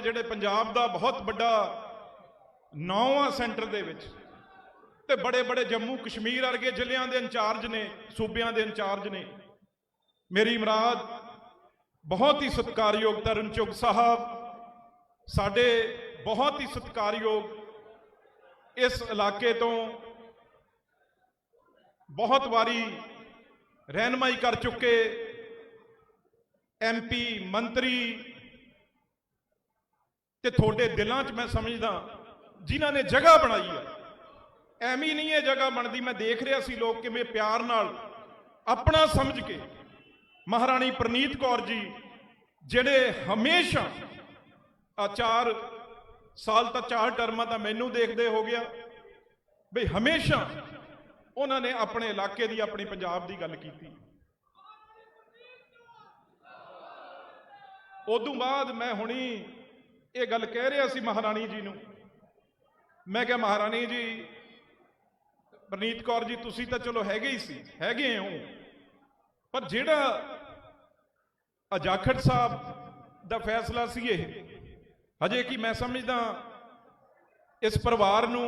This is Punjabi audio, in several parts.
ਜਿਹੜੇ ਪੰਜਾਬ ਦਾ ਬਹੁਤ ਵੱਡਾ ਨੌਵਾਂ ਸੈਂਟਰ ਦੇ ਵਿੱਚ ਤੇ ਬੜੇ ਬੜੇ ਜੰਮੂ ਕਸ਼ਮੀਰ ਵਰਗੇ ਜ਼ਿਲ੍ਹਿਆਂ ਦੇ ਇੰਚਾਰਜ ਨੇ, ਸੂਬਿਆਂ ਦੇ ਇੰਚਾਰਜ ਨੇ, ਮੇਰੀ ਇਮਰਾਦ ਬਹੁਤ ਹੀ ਸਤਿਕਾਰਯੋਗ ਤਰਨ ਚੁਗ ਸਾਹਿਬ, ਸਾਡੇ ਬਹੁਤ ਹੀ ਸਤਿਕਾਰਯੋਗ ਇਸ ਇਲਾਕੇ ਤੋਂ ਬਹੁਤ ਵਾਰੀ ਰਹਿਨਮਾਈ ਕਰ ਚੁੱਕੇ ਐਮਪੀ ਮੰਤਰੀ ਤੇ ਤੁਹਾਡੇ ਦਿਲਾਂ 'ਚ ਮੈਂ ਸਮਝਦਾ, ਜਿਨ੍ਹਾਂ ਨੇ ਜਗ੍ਹਾ ਬਣਾਈ ਹੈ। ਐਵੇਂ ਨਹੀਂ ਇਹ ਜਗ੍ਹਾ ਬਣਦੀ, ਮੈਂ ਦੇਖ ਰਿਹਾ ਸੀ ਲੋਕ ਕਿਵੇਂ ਪਿਆਰ ਨਾਲ ਆਪਣਾ ਸਮਝ ਕੇ, ਮਹਾਰਾਣੀ ਪ੍ਰਨੀਤ ਕੌਰ ਜੀ, ਜਿਹੜੇ ਹਮੇਸ਼ਾ ਆ ਚਾਰ ਸਾਲ ਤਾਂ ਚਾਰ ਟਰਮਾਂ ਤਾਂ ਮੈਨੂੰ ਦੇਖਦੇ ਹੋ ਗਿਆ, ਬਈ ਹਮੇਸ਼ਾ ਉਹਨਾਂ ਨੇ ਆਪਣੇ ਇਲਾਕੇ ਦੀ, ਆਪਣੀ ਪੰਜਾਬ ਦੀ ਗੱਲ ਕੀਤੀ। ਉਦੋਂ ਬਾਅਦ ਮੈਂ ਹੁਣੀ ਇਹ ਗੱਲ ਕਹਿ ਰਿਹਾ ਸੀ ਮਹਾਰਾਣੀ ਜੀ ਨੂੰ। ਮੈਂ ਕਿਹਾ, ਮਹਾਰਾਣੀ ਜੀ, ਪ੍ਰਨੀਤ ਕੌਰ ਜੀ, ਤੁਸੀਂ ਤਾਂ ਚਲੋ ਹੈਗੇ ਹੀ ਸੀ, ਹੈਗੇ ਹੋ। ਪਰ ਜਿਹੜਾ ਅਜਾਖੜ ਸਾਹਿਬ ਦਾ ਫੈਸਲਾ ਸੀ ਇਹ, ਹਜੇ ਕੀ ਮੈਂ ਸਮਝਦਾ ਇਸ ਪਰਿਵਾਰ ਨੂੰ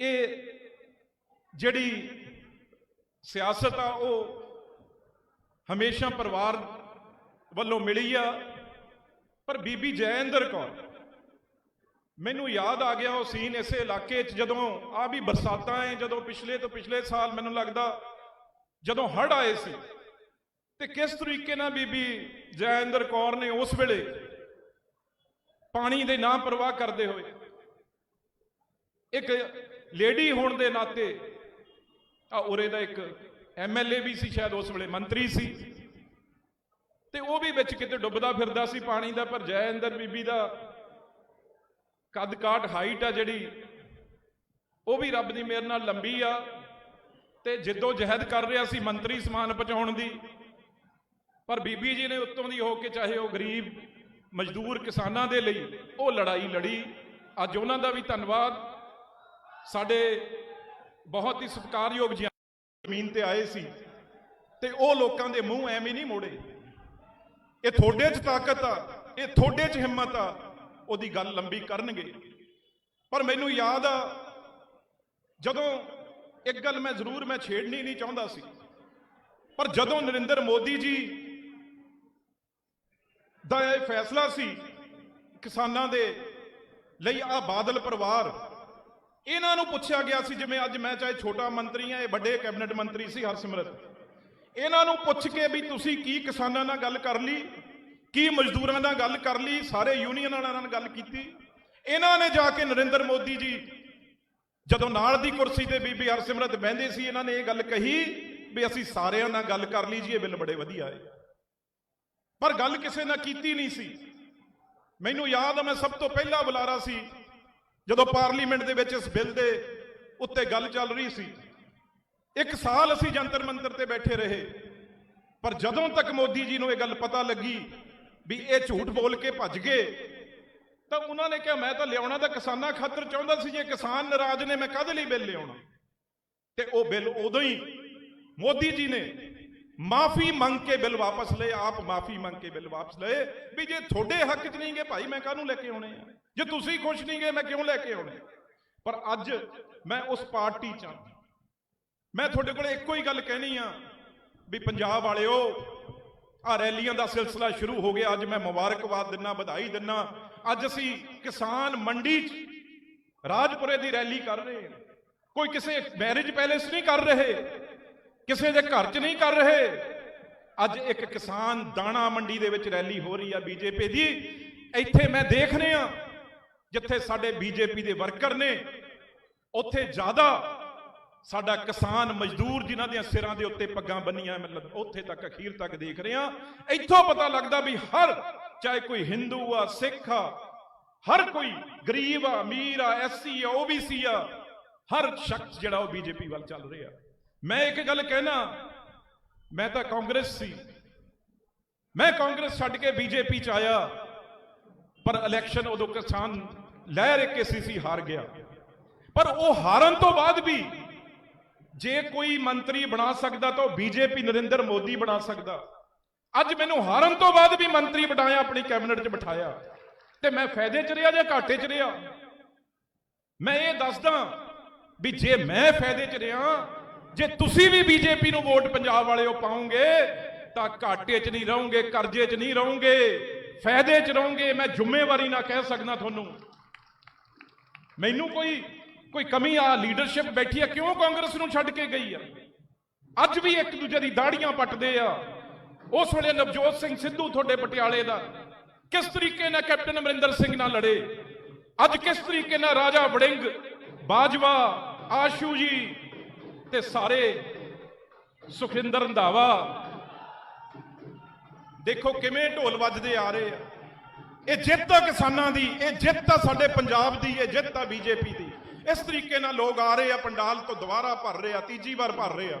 ਇਹ ਜਿਹੜੀ ਸਿਆਸਤ ਆ, ਉਹ ਹਮੇਸ਼ਾ ਪਰਿਵਾਰ ਵੱਲੋਂ ਮਿਲੀ ਆ। ਪਰ ਬੀਬੀ ਜੈਇੰਦਰ ਕੌਰ, ਮੈਨੂੰ ਯਾਦ ਆ ਗਿਆ ਉਹ ਸੀਨ ਇਸੇ ਇਲਾਕੇ 'ਚ ਜਦੋਂ ਆ ਵੀ ਬਰਸਾਤਾਂ ਐ, ਜਦੋਂ ਪਿਛਲੇ ਤੋਂ ਪਿਛਲੇ ਸਾਲ ਮੈਨੂੰ ਲੱਗਦਾ ਜਦੋਂ ਹੜ੍ਹ ਆਏ ਸੀ, ਤੇ ਕਿਸ ਤਰੀਕੇ ਨਾਲ ਬੀਬੀ ਜੈਇੰਦਰ ਕੌਰ ਨੇ ਉਸ ਵੇਲੇ ਪਾਣੀ ਦੇ ਨਾ ਪਰਵਾਹ ਕਰਦੇ ਹੋਏ ਇੱਕ ਲੇਡੀ ਹੋਣ ਦੇ ਨਾਤੇ ਆ ਉਰੇ ਦਾ ਇੱਕ ਐਮਐਲਏ ਵੀ ਸੀ ਸ਼ਾਇਦ ਉਸ ਵੇਲੇ, ਮੰਤਰੀ ਸੀ ਤੇ ਉਹ ਵੀ ਵਿੱਚ ਕਿਤੇ ਡੁੱਬਦਾ ਫਿਰਦਾ ਸੀ, ਪਾਣੀ ਦਾ ਪਰ ਜੈ ਜੈਇੰਦਰ ਬੀਬੀ ਦਾ। ਕੱਦ ਕਾਟ ਹਾਈਟ ਆ ਜਿਹੜੀ, ਉਹ ਵੀ ਰੱਬ ਦੀ ਮਿਹਰ ਨਾਲ ਲੰਬੀ ਆ। ਤੇ ਜਿੱਦੋਂ ਜਹਿਦ ਕਰ ਰਿਹਾ ਸੀ ਮੰਤਰੀ ਸਮਾਨ ਪਹੁੰਚਾਉਣ ਦੀ, ਪਰ ਬੀਬੀ ਜੀ ਨੇ ਉੱਤੋਂ ਦੀ ਹੋ ਕੇ ਚਾਹੇ ਉਹ ਗਰੀਬ, ਮਜ਼ਦੂਰ ਕਿਸਾਨਾਂ ਦੇ ਲਈ ਉਹ ਲੜਾਈ ਲੜੀ। ਅੱਜ ਉਹਨਾਂ ਦਾ ਵੀ ਧੰਨਵਾਦ। ਸਾਡੇ ਬਹੁਤ ਹੀ ਸਤਿਕਾਰਯੋਗ ਜੀ ਜ਼ਮੀਨ ਤੇ ਆਏ ਸੀ, ਤੇ ਉਹ ਲੋਕਾਂ ਦੇ ਮੂੰਹ ਐਵੇਂ ਨਹੀਂ ਮੋੜੇ। ਇਹ ਤੁਹਾਡੇ 'ਚ ਤਾਕਤ ਆ, ਇਹ ਤੁਹਾਡੇ 'ਚ ਹਿੰਮਤ ਆ, ਉਹਦੀ ਗੱਲ ਲੰਬੀ ਕਰਨਗੇ। ਪਰ ਮੈਨੂੰ ਯਾਦ ਆ, ਜਦੋਂ ਇੱਕ ਗੱਲ ਮੈਂ ਜ਼ਰੂਰ ਮੈਂ ਛੇੜਨੀ ਨਹੀਂ ਚਾਹੁੰਦਾ ਸੀ, ਪਰ ਜਦੋਂ ਨਰਿੰਦਰ ਮੋਦੀ ਜੀ ਦਾ ਇਹ ਫੈਸਲਾ ਸੀ ਕਿਸਾਨਾਂ ਦੇ ਲਈ ਆ ਬਾਦਲ ਪਰਿਵਾਰ, ਇਹਨਾਂ ਨੂੰ ਪੁੱਛਿਆ ਗਿਆ ਸੀ ਜਿਵੇਂ ਅੱਜ ਮੈਂ ਚਾਹੇ ਛੋਟਾ ਮੰਤਰੀ ਆ, ਇਹ ਵੱਡੇ ਕੈਬਨਿਟ ਮੰਤਰੀ ਸੀ ਹਰਸਿਮਰਤ। ਇਹਨਾਂ ਨੂੰ ਪੁੱਛ ਕੇ ਵੀ ਤੁਸੀਂ ਕੀ ਕਿਸਾਨਾਂ ਨਾਲ ਗੱਲ ਕਰ ਲਈ, ਕੀ ਮਜ਼ਦੂਰਾਂ ਨਾਲ ਗੱਲ ਕਰ ਲਈ, ਸਾਰੇ ਯੂਨੀਅਨ ਵਾਲਿਆਂ ਨਾਲ ਗੱਲ ਕੀਤੀ। ਇਹਨਾਂ ਨੇ ਜਾ ਕੇ ਨਰਿੰਦਰ ਮੋਦੀ ਜੀ ਜਦੋਂ ਨਾਲ ਦੀ ਕੁਰਸੀ ਤੇ ਬੀਬੀ ਹਰਸਿਮਰਤ ਬਹਿੰਦੇ ਸੀ, ਇਹਨਾਂ ਨੇ ਇਹ ਗੱਲ ਕਹੀ ਵੀ ਅਸੀਂ ਸਾਰਿਆਂ ਨਾਲ ਗੱਲ ਕਰ ਲਈ ਜੀ, ਇਹ ਬਿੱਲ ਬੜੇ ਵਧੀਆ ਹੈ ਪਰ ਗੱਲ ਕਿਸੇ ਨਾਲ ਕੀਤੀ ਨਹੀਂ ਸੀ। ਮੈਨੂੰ ਯਾਦ ਆ, ਮੈਂ ਸਭ ਤੋਂ ਪਹਿਲਾ ਬੁਲਾਰਾ ਸੀ, ਜਦੋਂ ਪਾਰਲੀਮੈਂਟ ਦੇ ਵਿੱਚ ਇਸ ਬਿੱਲ ਦੇ ਉੱਤੇ ਗੱਲ ਚੱਲ ਰਹੀ ਸੀ। ਇੱਕ ਸਾਲ ਅਸੀਂ ਜੰਤਰ ਮੰਤਰ ਤੇ ਬੈਠੇ ਰਹੇ। ਪਰ ਜਦੋਂ ਤੱਕ ਮੋਦੀ ਜੀ ਨੂੰ ਇਹ ਗੱਲ ਪਤਾ ਲੱਗੀ ਵੀ ਇਹ ਝੂਠ ਬੋਲ ਕੇ ਭੱਜ ਗਏ, ਤਾਂ ਉਹਨਾਂ ਨੇ ਕਿਹਾ, ਮੈਂ ਤਾਂ ਲਿਆਉਣਾ ਤਾਂ ਕਿਸਾਨਾਂ ਖਾਤਰ ਚਾਹੁੰਦਾ ਸੀ ਜੇ ਕਿਸਾਨ ਨਾਰਾਜ਼ ਨੇ, ਮੈਂ ਕਾਹਦੇ ਲਈ ਬਿੱਲ ਲਿਆਉਣਾ? ਤੇ ਉਹ ਬਿੱਲ ਉਦੋਂ ਹੀ ਮੋਦੀ ਜੀ ਨੇ ਮਾਫੀ ਮੰਗ ਕੇ ਬਿੱਲ ਵਾਪਸ ਲਏ, ਆਪ ਮਾਫੀ ਮੰਗ ਕੇ ਬਿੱਲ ਵਾਪਸ ਲਏ ਵੀ ਜੇ ਤੁਹਾਡੇ ਹੱਕ 'ਚ ਨਹੀਂ ਗਏ, ਭਾਈ ਮੈਂ ਕਾਹਨੂੰ ਲੈ ਕੇ ਆਉਣੇ ਆ? ਜੇ ਤੁਸੀਂ ਖੁਸ਼ ਨਹੀਂ ਗਏ, ਮੈਂ ਕਿਉਂ ਲੈ ਕੇ ਆਉਣੇ? ਪਰ ਅੱਜ ਮੈਂ ਉਸ ਪਾਰਟੀ 'ਚ ਹਾਂ। ਮੈਂ ਤੁਹਾਡੇ ਕੋਲ ਇੱਕੋ ਹੀ ਗੱਲ ਕਹਿਣੀ ਆ ਵੀ ਪੰਜਾਬ ਵਾਲਿਓ ਆ ਰੈਲੀਆਂ ਦਾ ਸਿਲਸਿਲਾ ਸ਼ੁਰੂ ਹੋ ਗਿਆ। ਅੱਜ ਮੈਂ ਮੁਬਾਰਕਬਾਦ ਦਿੰਨਾ, ਵਧਾਈ ਦਿੰਨਾ। ਅੱਜ ਅਸੀਂ ਕਿਸਾਨ ਮੰਡੀ 'ਚ ਰਾਜਪੁਰੇ ਦੀ ਰੈਲੀ ਕਰ ਰਹੇ ਹਾਂ। ਕੋਈ ਕਿਸੇ ਮੈਰਿਜ ਪੈਲੇਸ ਨਹੀਂ ਕਰ ਰਹੇ, ਕਿਸੇ ਦੇ ਘਰ 'ਚ ਨਹੀਂ ਕਰ ਰਹੇ। ਅੱਜ ਇੱਕ ਕਿਸਾਨ ਦਾਣਾ ਮੰਡੀ ਦੇ ਵਿੱਚ ਰੈਲੀ ਹੋ ਰਹੀ ਆ ਬੀਜੇਪੀ ਦੀ। ਇੱਥੇ ਮੈਂ ਦੇਖ ਰਿਹਾ ਜਿੱਥੇ ਸਾਡੇ ਬੀਜੇਪੀ ਦੇ ਵਰਕਰ ਨੇ, ਉੱਥੇ ਜ਼ਿਆਦਾ ਸਾਡਾ ਕਿਸਾਨ ਮਜ਼ਦੂਰ ਜਿਨ੍ਹਾਂ ਦੇ ਸਿਰਾਂ ਦੇ ਉੱਤੇ ਪੱਗਾਂ ਬੰਨੀਆਂ, ਮਤਲਬ ਉੱਥੇ ਤੱਕ, ਅਖੀਰ ਤੱਕ ਦੇਖ ਰਹੇ। ਆ ਇੱਥੋਂ ਪਤਾ ਲੱਗਦਾ ਵੀ ਹਰ, ਚਾਹੇ ਕੋਈ ਹਿੰਦੂ ਆ ਸਿੱਖ ਆ, ਹਰ ਕੋਈ ਗਰੀਬ ਆ, ਅਮੀਰ ਆ, ਐਸਸੀ ਆ ਓਬੀਸੀ ਆ, ਹਰ ਸ਼ਖਸ ਜਿਹੜਾ ਉਹ ਬੀਜੇਪੀ ਵੱਲ ਚੱਲ ਰਿਹਾ। ਮੈਂ ਇੱਕ ਗੱਲ ਕਹਿਣਾ, ਮੈਂ ਤਾਂ ਕਾਂਗਰਸ ਸੀ। ਮੈਂ ਕਾਂਗਰਸ ਛੱਡ ਕੇ ਬੀਜੇਪੀ ਚ ਆਇਆ, ਪਰ ਇਲੈਕਸ਼ਨ ਉਦੋਂ ਕਿਸਾਨ ਲਹਿਰ ਇੱਕ ਸੀ ਹਾਰ ਗਿਆ। ਪਰ ਉਹ ਹਾਰਨ ਤੋਂ ਬਾਅਦ ਵੀ ਜੇ ਕੋਈ ਮੰਤਰੀ ਬਣਾ ਸਕਦਾ ਤਾਂ ਉਹ ਬੀਜੇਪੀ ਨਰਿੰਦਰ ਮੋਦੀ ਬਣਾ ਸਕਦਾ। ਅੱਜ ਮੈਨੂੰ ਹਾਰਨ ਤੋਂ ਬਾਅਦ ਵੀ ਮੰਤਰੀ ਬਣਾਇਆ, ਆਪਣੀ ਕੈਬਨਿਟ 'ਚ ਬਿਠਾਇਆ। ਤੇ ਮੈਂ ਫਾਇਦੇ 'ਚ ਰਿਹਾ ਜਾਂ ਘਾਟੇ 'ਚ ਰਿਹਾ? ਮੈਂ ਇਹ ਦੱਸਦਾ ਵੀ ਜੇ ਮੈਂ ਫਾਇਦੇ 'ਚ ਰਿਹਾ, ਜੇ ਤੁਸੀਂ ਵੀ ਬੀਜੇਪੀ ਨੂੰ ਵੋਟ ਪੰਜਾਬ ਵਾਲਿਓ ਪਾਉਂਗੇ, ਤਾਂ ਘਾਟੇ 'ਚ ਨਹੀਂ ਰਹੋਗੇ, ਕਰਜ਼ੇ 'ਚ ਨਹੀਂ ਰਹੋਗੇ, ਫਾਇਦੇ 'ਚ ਰਹੋਗੇ, ਮੈਂ ਜ਼ਿੰਮੇਵਾਰੀ ਨਾਲ ਕਹਿ ਸਕਦਾ ਤੁਹਾਨੂੰ। ਮੈਨੂੰ ਕੋਈ ਕੋਈ ਕਮੀ ਆ ਲੀਡਰਸ਼ਿਪ ਬੈਠੀ ਆ, ਕਿਉਂ ਕਾਂਗਰਸ ਨੂੰ ਛੱਡ ਕੇ ਗਈ ਆ? ਅੱਜ ਵੀ ਇੱਕ ਦੂਜੇ ਦੀ ਦਾੜੀਆਂ ਪੱਟਦੇ ਆ। ਉਸ ਵੇਲੇ ਨਵਜੋਤ ਸਿੰਘ ਸਿੱਧੂ ਤੁਹਾਡੇ ਪਟਿਆਲੇ ਦਾ। ਕਿਸ ਤਰੀਕੇ ਨਾਲ ਕੈਪਟਨ ਅਮਰਿੰਦਰ ਸਿੰਘ ਨਾਲ ਲੜੇ? ਅੱਜ ਕਿਸ ਤਰੀਕੇ ਨਾਲ ਰਾਜਾ ਵੜਿੰਗ, ਬਾਜਵਾ, ਆਸ਼ੂ ਜੀ ਤੇ ਸਾਰੇ ਸੁਖਿੰਦਰ ਰੰਧਾਵਾ? ਦੇਖੋ ਕਿਵੇਂ ਢੋਲ ਵੱਜਦੇ ਆ ਰਹੇ ਆ। ਇਹ ਜਿੱਤ ਆ ਕਿਸਾਨਾਂ ਦੀ, ਇਹ ਜਿੱਤ ਆ ਸਾਡੇ ਪੰਜਾਬ ਦੀ, ਇਹ ਜਿੱਤ ਆ ਬੀਜੇਪੀ ਦੀ। ਇਸ ਤਰੀਕੇ ਨਾਲ ਲੋਕ ਆ ਰਹੇ ਆ, ਪੰਡਾਲ ਤੋਂ ਦੁਬਾਰਾ ਭਰ ਰਹੇ ਆ, ਤੀਜੀ ਵਾਰ ਭਰ ਰਹੇ ਆ।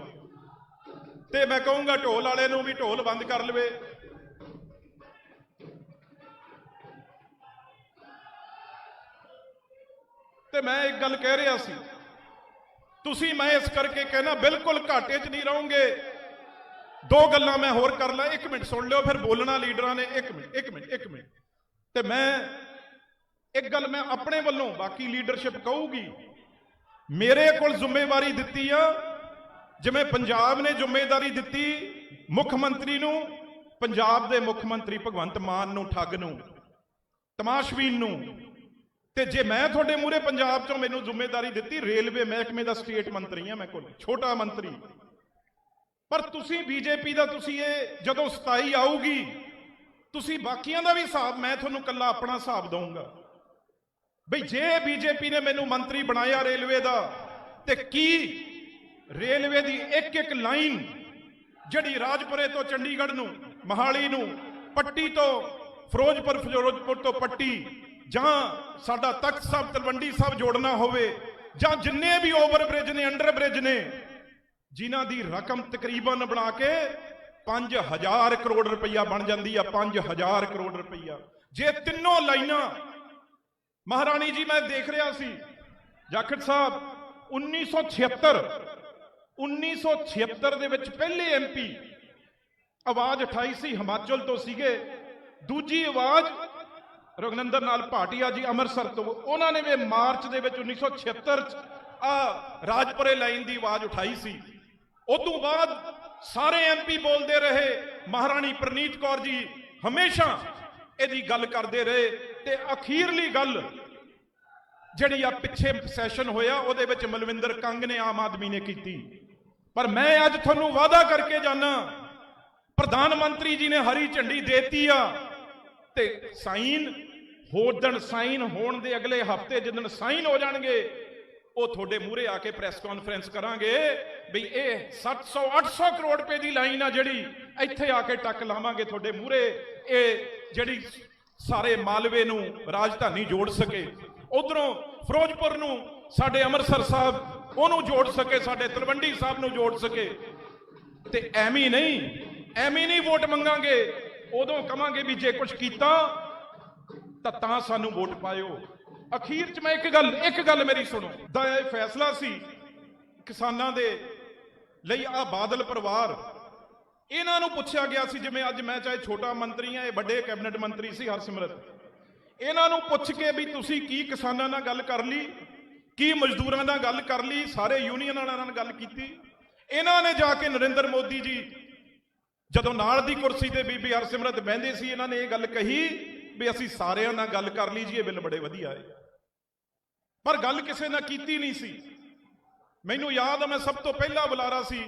ਤੇ ਮੈਂ ਕਹੂੰਗਾ ਢੋਲ ਵਾਲੇ ਨੂੰ ਵੀ ਢੋਲ ਬੰਦ ਕਰ ਲਵੇ। ਤੇ ਮੈਂ ਇੱਕ ਗੱਲ ਕਹਿ ਰਿਹਾ ਸੀ, ਤੁਸੀਂ ਮੈਂ ਇਸ ਕਰਕੇ ਕਹਿਣਾ ਬਿਲਕੁਲ ਘਾਟੇ 'ਚ ਨਹੀਂ ਰਹੋਗੇ। ਦੋ ਗੱਲਾਂ ਮੈਂ ਹੋਰ ਕਰ ਲਾਂ, ਇੱਕ ਮਿੰਟ ਸੁਣ ਲਿਓ, ਫਿਰ ਬੋਲਣਾ ਲੀਡਰਾਂ ਨੇ, ਇੱਕ ਮਿੰਟ ਇੱਕ ਮਿੰਟ ਇੱਕ ਮਿੰਟ। ਤੇ ਮੈਂ ਇੱਕ ਗੱਲ ਮੈਂ ਆਪਣੇ ਵੱਲੋਂ, ਬਾਕੀ ਲੀਡਰਸ਼ਿਪ ਕਹੂਗੀ, ਮੇਰੇ ਕੋਲ ਜ਼ਿੰਮੇਵਾਰੀ ਦਿੱਤੀ ਆ, ਜਿਵੇਂ ਪੰਜਾਬ ਨੇ ਜ਼ਿੰਮੇਵਾਰੀ ਦਿੱਤੀ ਮੁੱਖ ਮੰਤਰੀ ਨੂੰ, ਪੰਜਾਬ ਦੇ ਮੁੱਖ ਮੰਤਰੀ ਭਗਵੰਤ ਮਾਨ ਨੂੰ, ਠੱਗ ਨੂੰ, ਤਮਾਸ਼ਬੀਨ ਨੂੰ, ਤੇ ਜੇ ਮੈਂ ਤੁਹਾਡੇ ਮੂਹਰੇ ਪੰਜਾਬ ਚੋਂ ਮੈਨੂੰ ਜ਼ਿੰਮੇਵਾਰੀ ਦਿੱਤੀ, ਰੇਲਵੇ ਮਹਿਕਮੇ ਦਾ ਸਟੇਟ ਮੰਤਰੀ ਆ ਮੈਂ ਕੋਲ ਛੋਟਾ ਮੰਤਰੀ। ਪਰ ਤੁਸੀਂ ਬੀਜੇਪੀ ਦਾ, ਤੁਸੀਂ ਇਹ ਜਦੋਂ 27 ਆਊਗੀ, ਤੁਸੀਂ ਬਾਕੀਆਂ ਦਾ ਵੀ ਹਿਸਾਬ, ਮੈਂ ਤੁਹਾਨੂੰ ਕੱਲਾ ਆਪਣਾ ਹਿਸਾਬ ਦਊਂਗਾ। ਬਈ ਜੇ ਬੀਜੇਪੀ ਨੇ ਮੈਨੂੰ ਮੰਤਰੀ ਬਣਾਇਆ ਰੇਲਵੇ ਦਾ, ਤੇ ਕੀ ਰੇਲਵੇ ਦੀ ਇੱਕ ਇੱਕ ਲਾਈਨ ਜਿਹੜੀ ਰਾਜਪੁਰੇ ਤੋਂ ਚੰਡੀਗੜ੍ਹ ਨੂੰ, ਮਹਾਲੀ ਨੂੰ, ਪੱਟੀ ਤੋਂ ਫਿਰੋਜ਼ਪੁਰ ਫਿਰੋਜ਼ਪੁਰ ਤੋਂ ਪੱਟੀ ਜਾਂ ਸਾਡਾ ਤਖਤ ਸਾਹਿਬ, ਤਲਵੰਡੀ ਸਾਹਿਬ ਜੋੜਨਾ ਹੋਵੇ ਜਾਂ ਜਿੰਨੇ ਵੀ ਓਵਰ ਬ੍ਰਿਜ ਨੇ ਅੰਡਰ ਬ੍ਰਿਜ ਨੇ, ਜਿਨ੍ਹਾਂ ਦੀ ਰਕਮ ਤਕਰੀਬਨ ਬਣਾ ਕੇ 5000 ਕਰੋੜ ਰੁਪਈਆ ਬਣ ਜਾਂਦੀ ਆ 5000 ਕਰੋੜ ਰੁਪਈਆ। ਜੇ ਤਿੰਨੋਂ ਲਾਈਨਾਂ ਮਹਾਰਾਣੀ ਜੀ, ਮੈਂ ਦੇਖ ਰਿਹਾ ਸੀ, ਜਾਖੜ ਸਾਹਿਬ 1976 1976 ਦੇ ਵਿੱਚ ਪਹਿਲੇ ਐਮਪੀ ਆਵਾਜ਼ ਉਠਾਈ ਸੀ ਹਿਮਾਚਲ ਤੋਂ ਸੀਗੇ। ਦੂਜੀ ਆਵਾਜ਼ ਰਗਨੰਦਰ ਨਾਲ ਭਾਟੀਆ ਜੀ ਅੰਮ੍ਰਿਤਸਰ ਤੋਂ, ਉਹਨਾਂ ਨੇ ਵੀ ਮਾਰਚ ਦੇ ਵਿੱਚ 1976 ਚ ਆ ਰਾਜਪੁਰੇ ਲਾਈਨ ਦੀ ਆਵਾਜ਼ ਉਠਾਈ ਸੀ। ਉਦੋਂ ਬਾਅਦ ਸਾਰੇ ਐਮਪੀ ਬੋਲਦੇ ਰਹੇ, ਮਹਾਰਾਣੀ ਪ੍ਰਨੀਤ ਕੌਰ ਜੀ ਹਮੇਸ਼ਾ ਇਹਦੀ ਗੱਲ ਕਰਦੇ ਰਹੇ ਤੇ ਅਖੀਰਲੀ ਗੱਲ ਜਿਹੜੀ ਆ ਪਿੱਛੇ ਸੈਸ਼ਨ ਹੋਇਆ, ਉਹਦੇ ਵਿੱਚ ਮਲਵਿੰਦਰ ਕੰਗ ਨੇ ਆਮ ਆਦਮੀ ਨੇ ਕੀਤੀ। ਪਰ ਮੈਂ ਅੱਜ ਤੁਹਾਨੂੰ ਵਾਅਦਾ ਕਰਕੇ ਜਾਣਾ ਪ੍ਰਧਾਨ ਮੰਤਰੀ ਜੀ ਨੇ ਹਰੀ ਝੰਡੀ ਦੇਤੀ ਆ ਤੇ ਸਾਈਨ ਹੋਦਣ ਸਾਈਨ ਹੋਣ ਦੇ ਅਗਲੇ ਹਫ਼ਤੇ ਜਿੱਦਣ ਸਾਈਨ ਹੋ ਜਾਣਗੇ, ਉਹ ਤੁਹਾਡੇ ਮੂਹਰੇ ਆ ਕੇ ਪ੍ਰੈਸ ਕਾਨਫਰੰਸ ਕਰਾਂਗੇ ਵੀ ਇਹ 700 800 ਕਰੋੜ ਰੁਪਏ ਦੀ ਲਾਈਨ ਆ ਜਿਹੜੀ ਇੱਥੇ ਆ ਕੇ ਟੱਕ ਲਾਵਾਂਗੇ ਤੁਹਾਡੇ ਮੂਹਰੇ। ਇਹ ਜਿਹੜੀ ਸਾਰੇ ਮਾਲਵੇ ਨੂੰ ਰਾਜਧਾਨੀ ਜੋੜ ਸਕੇ। ਉਧਰੋਂ ਫਿਰੋਜ਼ਪੁਰ ਨੂੰ ਸਾਡੇ ਅੰਮ੍ਰਿਤਸਰ ਸਾਹਿਬ, ਉਹਨੂੰ ਜੋੜ ਸਕੇ, ਸਾਡੇ ਤਲਵੰਡੀ ਸਾਹਿਬ ਨੂੰ ਜੋੜ ਸਕੇ। ਤੇ ਐਵੇਂ ਨਹੀਂ ਐਵੇਂ ਨਹੀਂ ਵੋਟ ਮੰਗਾਂਗੇ, ਉਦੋਂ ਕਵਾਂਗੇ ਵੀ ਜੇ ਕੁਝ ਕੀਤਾ, ਤਾਂ ਤਾਂ ਸਾਨੂੰ ਵੋਟ ਪਾਇਓ। ਅਖੀਰ ਚ ਮੈਂ ਇੱਕ ਗੱਲ ਇੱਕ ਗੱਲ ਮੇਰੀ ਸੁਣੋ। ਦਾ ਇਹ ਫੈਸਲਾ ਸੀ ਕਿਸਾਨਾਂ ਦੇ ਲਈ ਆ ਬਾਦਲ ਪਰਿਵਾਰ। ਇਹਨਾਂ ਨੂੰ ਪੁੱਛਿਆ ਗਿਆ ਸੀ, ਜਿਵੇਂ ਅੱਜ ਮੈਂ ਚਾਹੇ ਛੋਟਾ ਮੰਤਰੀ ਆ ਇਹ ਵੱਡੇ ਕੈਬਨਿਟ ਮੰਤਰੀ ਸੀ ਹਰਸਿਮਰਤ। ਇਹਨਾਂ ਨੂੰ ਪੁੱਛ ਕੇ ਵੀ ਤੁਸੀਂ ਕੀ ਕਿਸਾਨਾਂ ਨਾਲ ਗੱਲ ਕਰ ਲਈ, ਕੀ ਮਜ਼ਦੂਰਾਂ ਨਾਲ ਗੱਲ ਕਰ ਲਈ, ਸਾਰੇ ਯੂਨੀਅਨ ਵਾਲਿਆਂ ਨਾਲ ਗੱਲ ਕੀਤੀ। ਇਹਨਾਂ ਨੇ ਜਾ ਕੇ ਨਰਿੰਦਰ ਮੋਦੀ ਜੀ, ਜਦੋਂ ਨਾਲ ਦੀ ਕੁਰਸੀ ਤੇ ਬੀਬੀ ਹਰਸਿਮਰਤ ਬਹਿੰਦੇ ਸੀ, ਇਹਨਾਂ ਨੇ ਇਹ ਗੱਲ ਕਹੀ ਵੀ ਅਸੀਂ ਸਾਰਿਆਂ ਨਾਲ ਗੱਲ ਕਰ ਲਈ ਜੀ, ਇਹ ਬਿੱਲ ਬੜੇ ਵਧੀਆ ਹੈ ਪਰ ਗੱਲ ਕਿਸੇ ਨਾਲ ਕੀਤੀ ਨਹੀਂ ਸੀ। ਮੈਨੂੰ ਯਾਦ ਆ, ਮੈਂ ਸਭ ਤੋਂ ਪਹਿਲਾ ਬੁਲਾਰਾ ਸੀ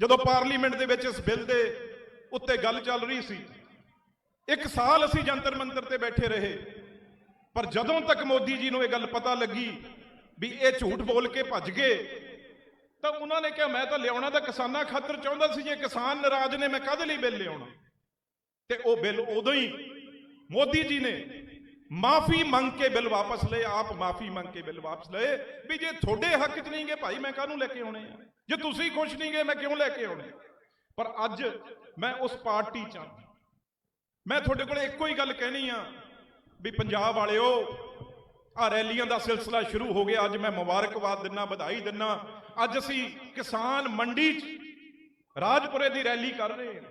ਜਦੋਂ ਪਾਰਲੀਮੈਂਟ ਦੇ ਵਿੱਚ ਇਸ ਬਿੱਲ ਦੇ ਉੱਤੇ ਗੱਲ ਚੱਲ ਰਹੀ ਸੀ, ਇੱਕ ਸਾਲ ਅਸੀਂ ਜੰਤਰ ਮੰਤਰ ਤੇ ਬੈਠੇ ਰਹੇ, ਪਰ ਜਦੋਂ ਤੱਕ ਮੋਦੀ ਜੀ ਨੂੰ ਇਹ ਗੱਲ ਪਤਾ ਲੱਗੀ ਵੀ ਇਹ ਝੂਠ ਬੋਲ ਕੇ ਭੱਜ ਗਏ, ਤਾਂ ਉਹਨਾਂ ਨੇ ਕਿਹਾ, ਮੈਂ ਤਾਂ ਲਿਆਉਣਾ ਤਾਂ ਕਿਸਾਨਾਂ ਖਾਤਰ ਚਾਹੁੰਦਾ ਸੀ ਜੇ ਕਿਸਾਨ ਨਾਰਾਜ਼ ਨੇ, ਮੈਂ ਕਾਹਦੇ ਲਈ ਬਿੱਲ ਲਿਆਉਣਾ? ਤੇ ਉਹ ਬਿੱਲ ਉਦੋਂ ਹੀ ਮੋਦੀ ਜੀ ਨੇ ਮਾਫੀ ਮੰਗ ਕੇ ਬਿੱਲ ਵਾਪਸ ਲਏ, ਆਪ ਮਾਫੀ ਮੰਗ ਕੇ ਬਿੱਲ ਵਾਪਸ ਲਏ ਵੀ ਜੇ ਤੁਹਾਡੇ ਹੱਕ 'ਚ ਨਹੀਂਗੇ ਭਾਈ ਮੈਂ ਕਾਹਨੂੰ ਲੈ ਕੇ ਆਉਣੇ ਆ? ਜੇ ਤੁਸੀਂ ਖੁਸ਼ ਨਹੀਂਗੇ ਮੈਂ ਕਿਉਂ ਲੈ ਕੇ ਆਉਣੇ ਪਰ ਅੱਜ ਮੈਂ ਉਸ ਪਾਰਟੀ 'ਚ ਹਾਂ। ਮੈਂ ਤੁਹਾਡੇ ਕੋਲ ਇੱਕੋ ਹੀ ਗੱਲ ਕਹਿਣੀ ਆ ਵੀ ਪੰਜਾਬ ਵਾਲਿਓ ਆ ਰੈਲੀਆਂ ਦਾ ਸਿਲਸਿਲਾ ਸ਼ੁਰੂ ਹੋ ਗਿਆ, ਅੱਜ ਮੈਂ ਮੁਬਾਰਕਬਾਦ ਦਿੰਨਾ, ਵਧਾਈ ਦਿੰਨਾ। ਅੱਜ ਅਸੀਂ ਕਿਸਾਨ ਮੰਡੀ 'ਚ ਰਾਜਪੁਰੇ ਦੀ ਰੈਲੀ ਕਰ ਰਹੇ ਹਾਂ।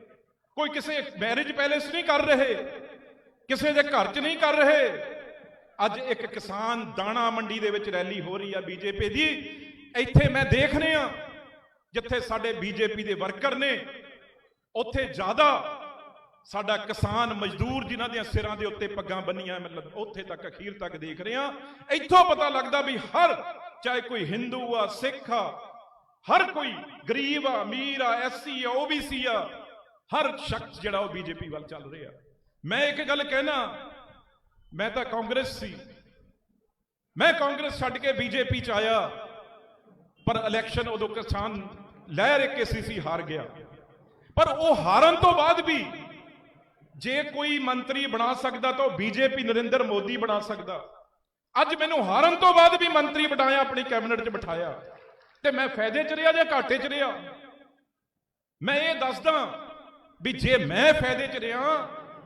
ਕੋਈ ਕਿਸੇ ਮੈਰਿਜ ਪੈਲੇਸ ਨਹੀਂ ਕਰ ਰਹੇ। ਕਿਸੇ ਦੇ ਘਰ 'ਚ ਨਹੀਂ ਕਰ ਰਹੇ। ਅੱਜ ਇੱਕ ਕਿਸਾਨ ਦਾਣਾ ਮੰਡੀ ਦੇ ਵਿੱਚ ਰੈਲੀ ਹੋ ਰਹੀ ਆ ਬੀਜੇਪੀ ਦੀ। ਇੱਥੇ ਮੈਂ ਦੇਖ ਰਿਹਾ ਜਿੱਥੇ ਸਾਡੇ ਬੀਜੇਪੀ ਦੇ ਵਰਕਰ ਨੇ, ਉੱਥੇ ਜ਼ਿਆਦਾ ਸਾਡਾ ਕਿਸਾਨ ਮਜ਼ਦੂਰ ਜਿਨ੍ਹਾਂ ਦੇ ਸਿਰਾਂ ਦੇ ਉੱਤੇ ਪੱਗਾਂ ਬੰਨੀਆਂ, ਮਤਲਬ ਉੱਥੇ ਤੱਕ, ਅਖੀਰ ਤੱਕ ਦੇਖ ਰਿਹਾ ਇੱਥੋਂ ਪਤਾ ਲੱਗਦਾ ਵੀ ਹਰ, ਚਾਹੇ ਕੋਈ ਹਿੰਦੂ ਆ, ਸਿੱਖ ਆ, ਹਰ ਕੋਈ ਗਰੀਬ ਆ, ਅਮੀਰ ਆ ਐਸਸੀ ਆ ਓਬੀਸੀ ਆ, ਹਰ ਸ਼ਖਸ ਜਿਹੜਾ ਉਹ ਬੀਜੇਪੀ ਵੱਲ ਚੱਲ ਰਿਹਾ। ਮੈਂ ਇੱਕ ਗੱਲ ਕਹਿਣਾ, ਮੈਂ ਤਾਂ ਕਾਂਗਰਸ ਸੀ। ਮੈਂ ਕਾਂਗਰਸ ਛੱਡ ਕੇ ਬੀਜੇਪੀ ਚ ਆਇਆ, ਪਰ ਇਲੈਕਸ਼ਨ ਉਦੋਂ ਕਿਸਾਨ ਲਹਿਰ ਇੱਕ ਸੀ, ਹਾਰ ਗਿਆ। ਪਰ ਉਹ ਹਾਰਨ ਤੋਂ ਬਾਅਦ ਵੀ ਜੇ ਕੋਈ ਮੰਤਰੀ ਬਣਾ ਸਕਦਾ ਤਾਂ ਉਹ ਬੀਜੇਪੀ ਨਰਿੰਦਰ ਮੋਦੀ ਬਣਾ ਸਕਦਾ। ਅੱਜ ਮੈਨੂੰ ਹਾਰਨ ਤੋਂ ਬਾਅਦ ਵੀ ਮੰਤਰੀ ਬਣਾਇਆ, ਆਪਣੀ ਕੈਬਨਿਟ 'ਚ ਬਿਠਾਇਆ। ਤੇ ਮੈਂ ਫਾਇਦੇ 'ਚ ਰਿਹਾ ਜਾਂ ਘਾਟੇ 'ਚ ਰਿਹਾ? ਮੈਂ ਇਹ ਦੱਸਦਾ ਵੀ ਜੇ ਮੈਂ ਫਾਇਦੇ 'ਚ ਰਿਹਾ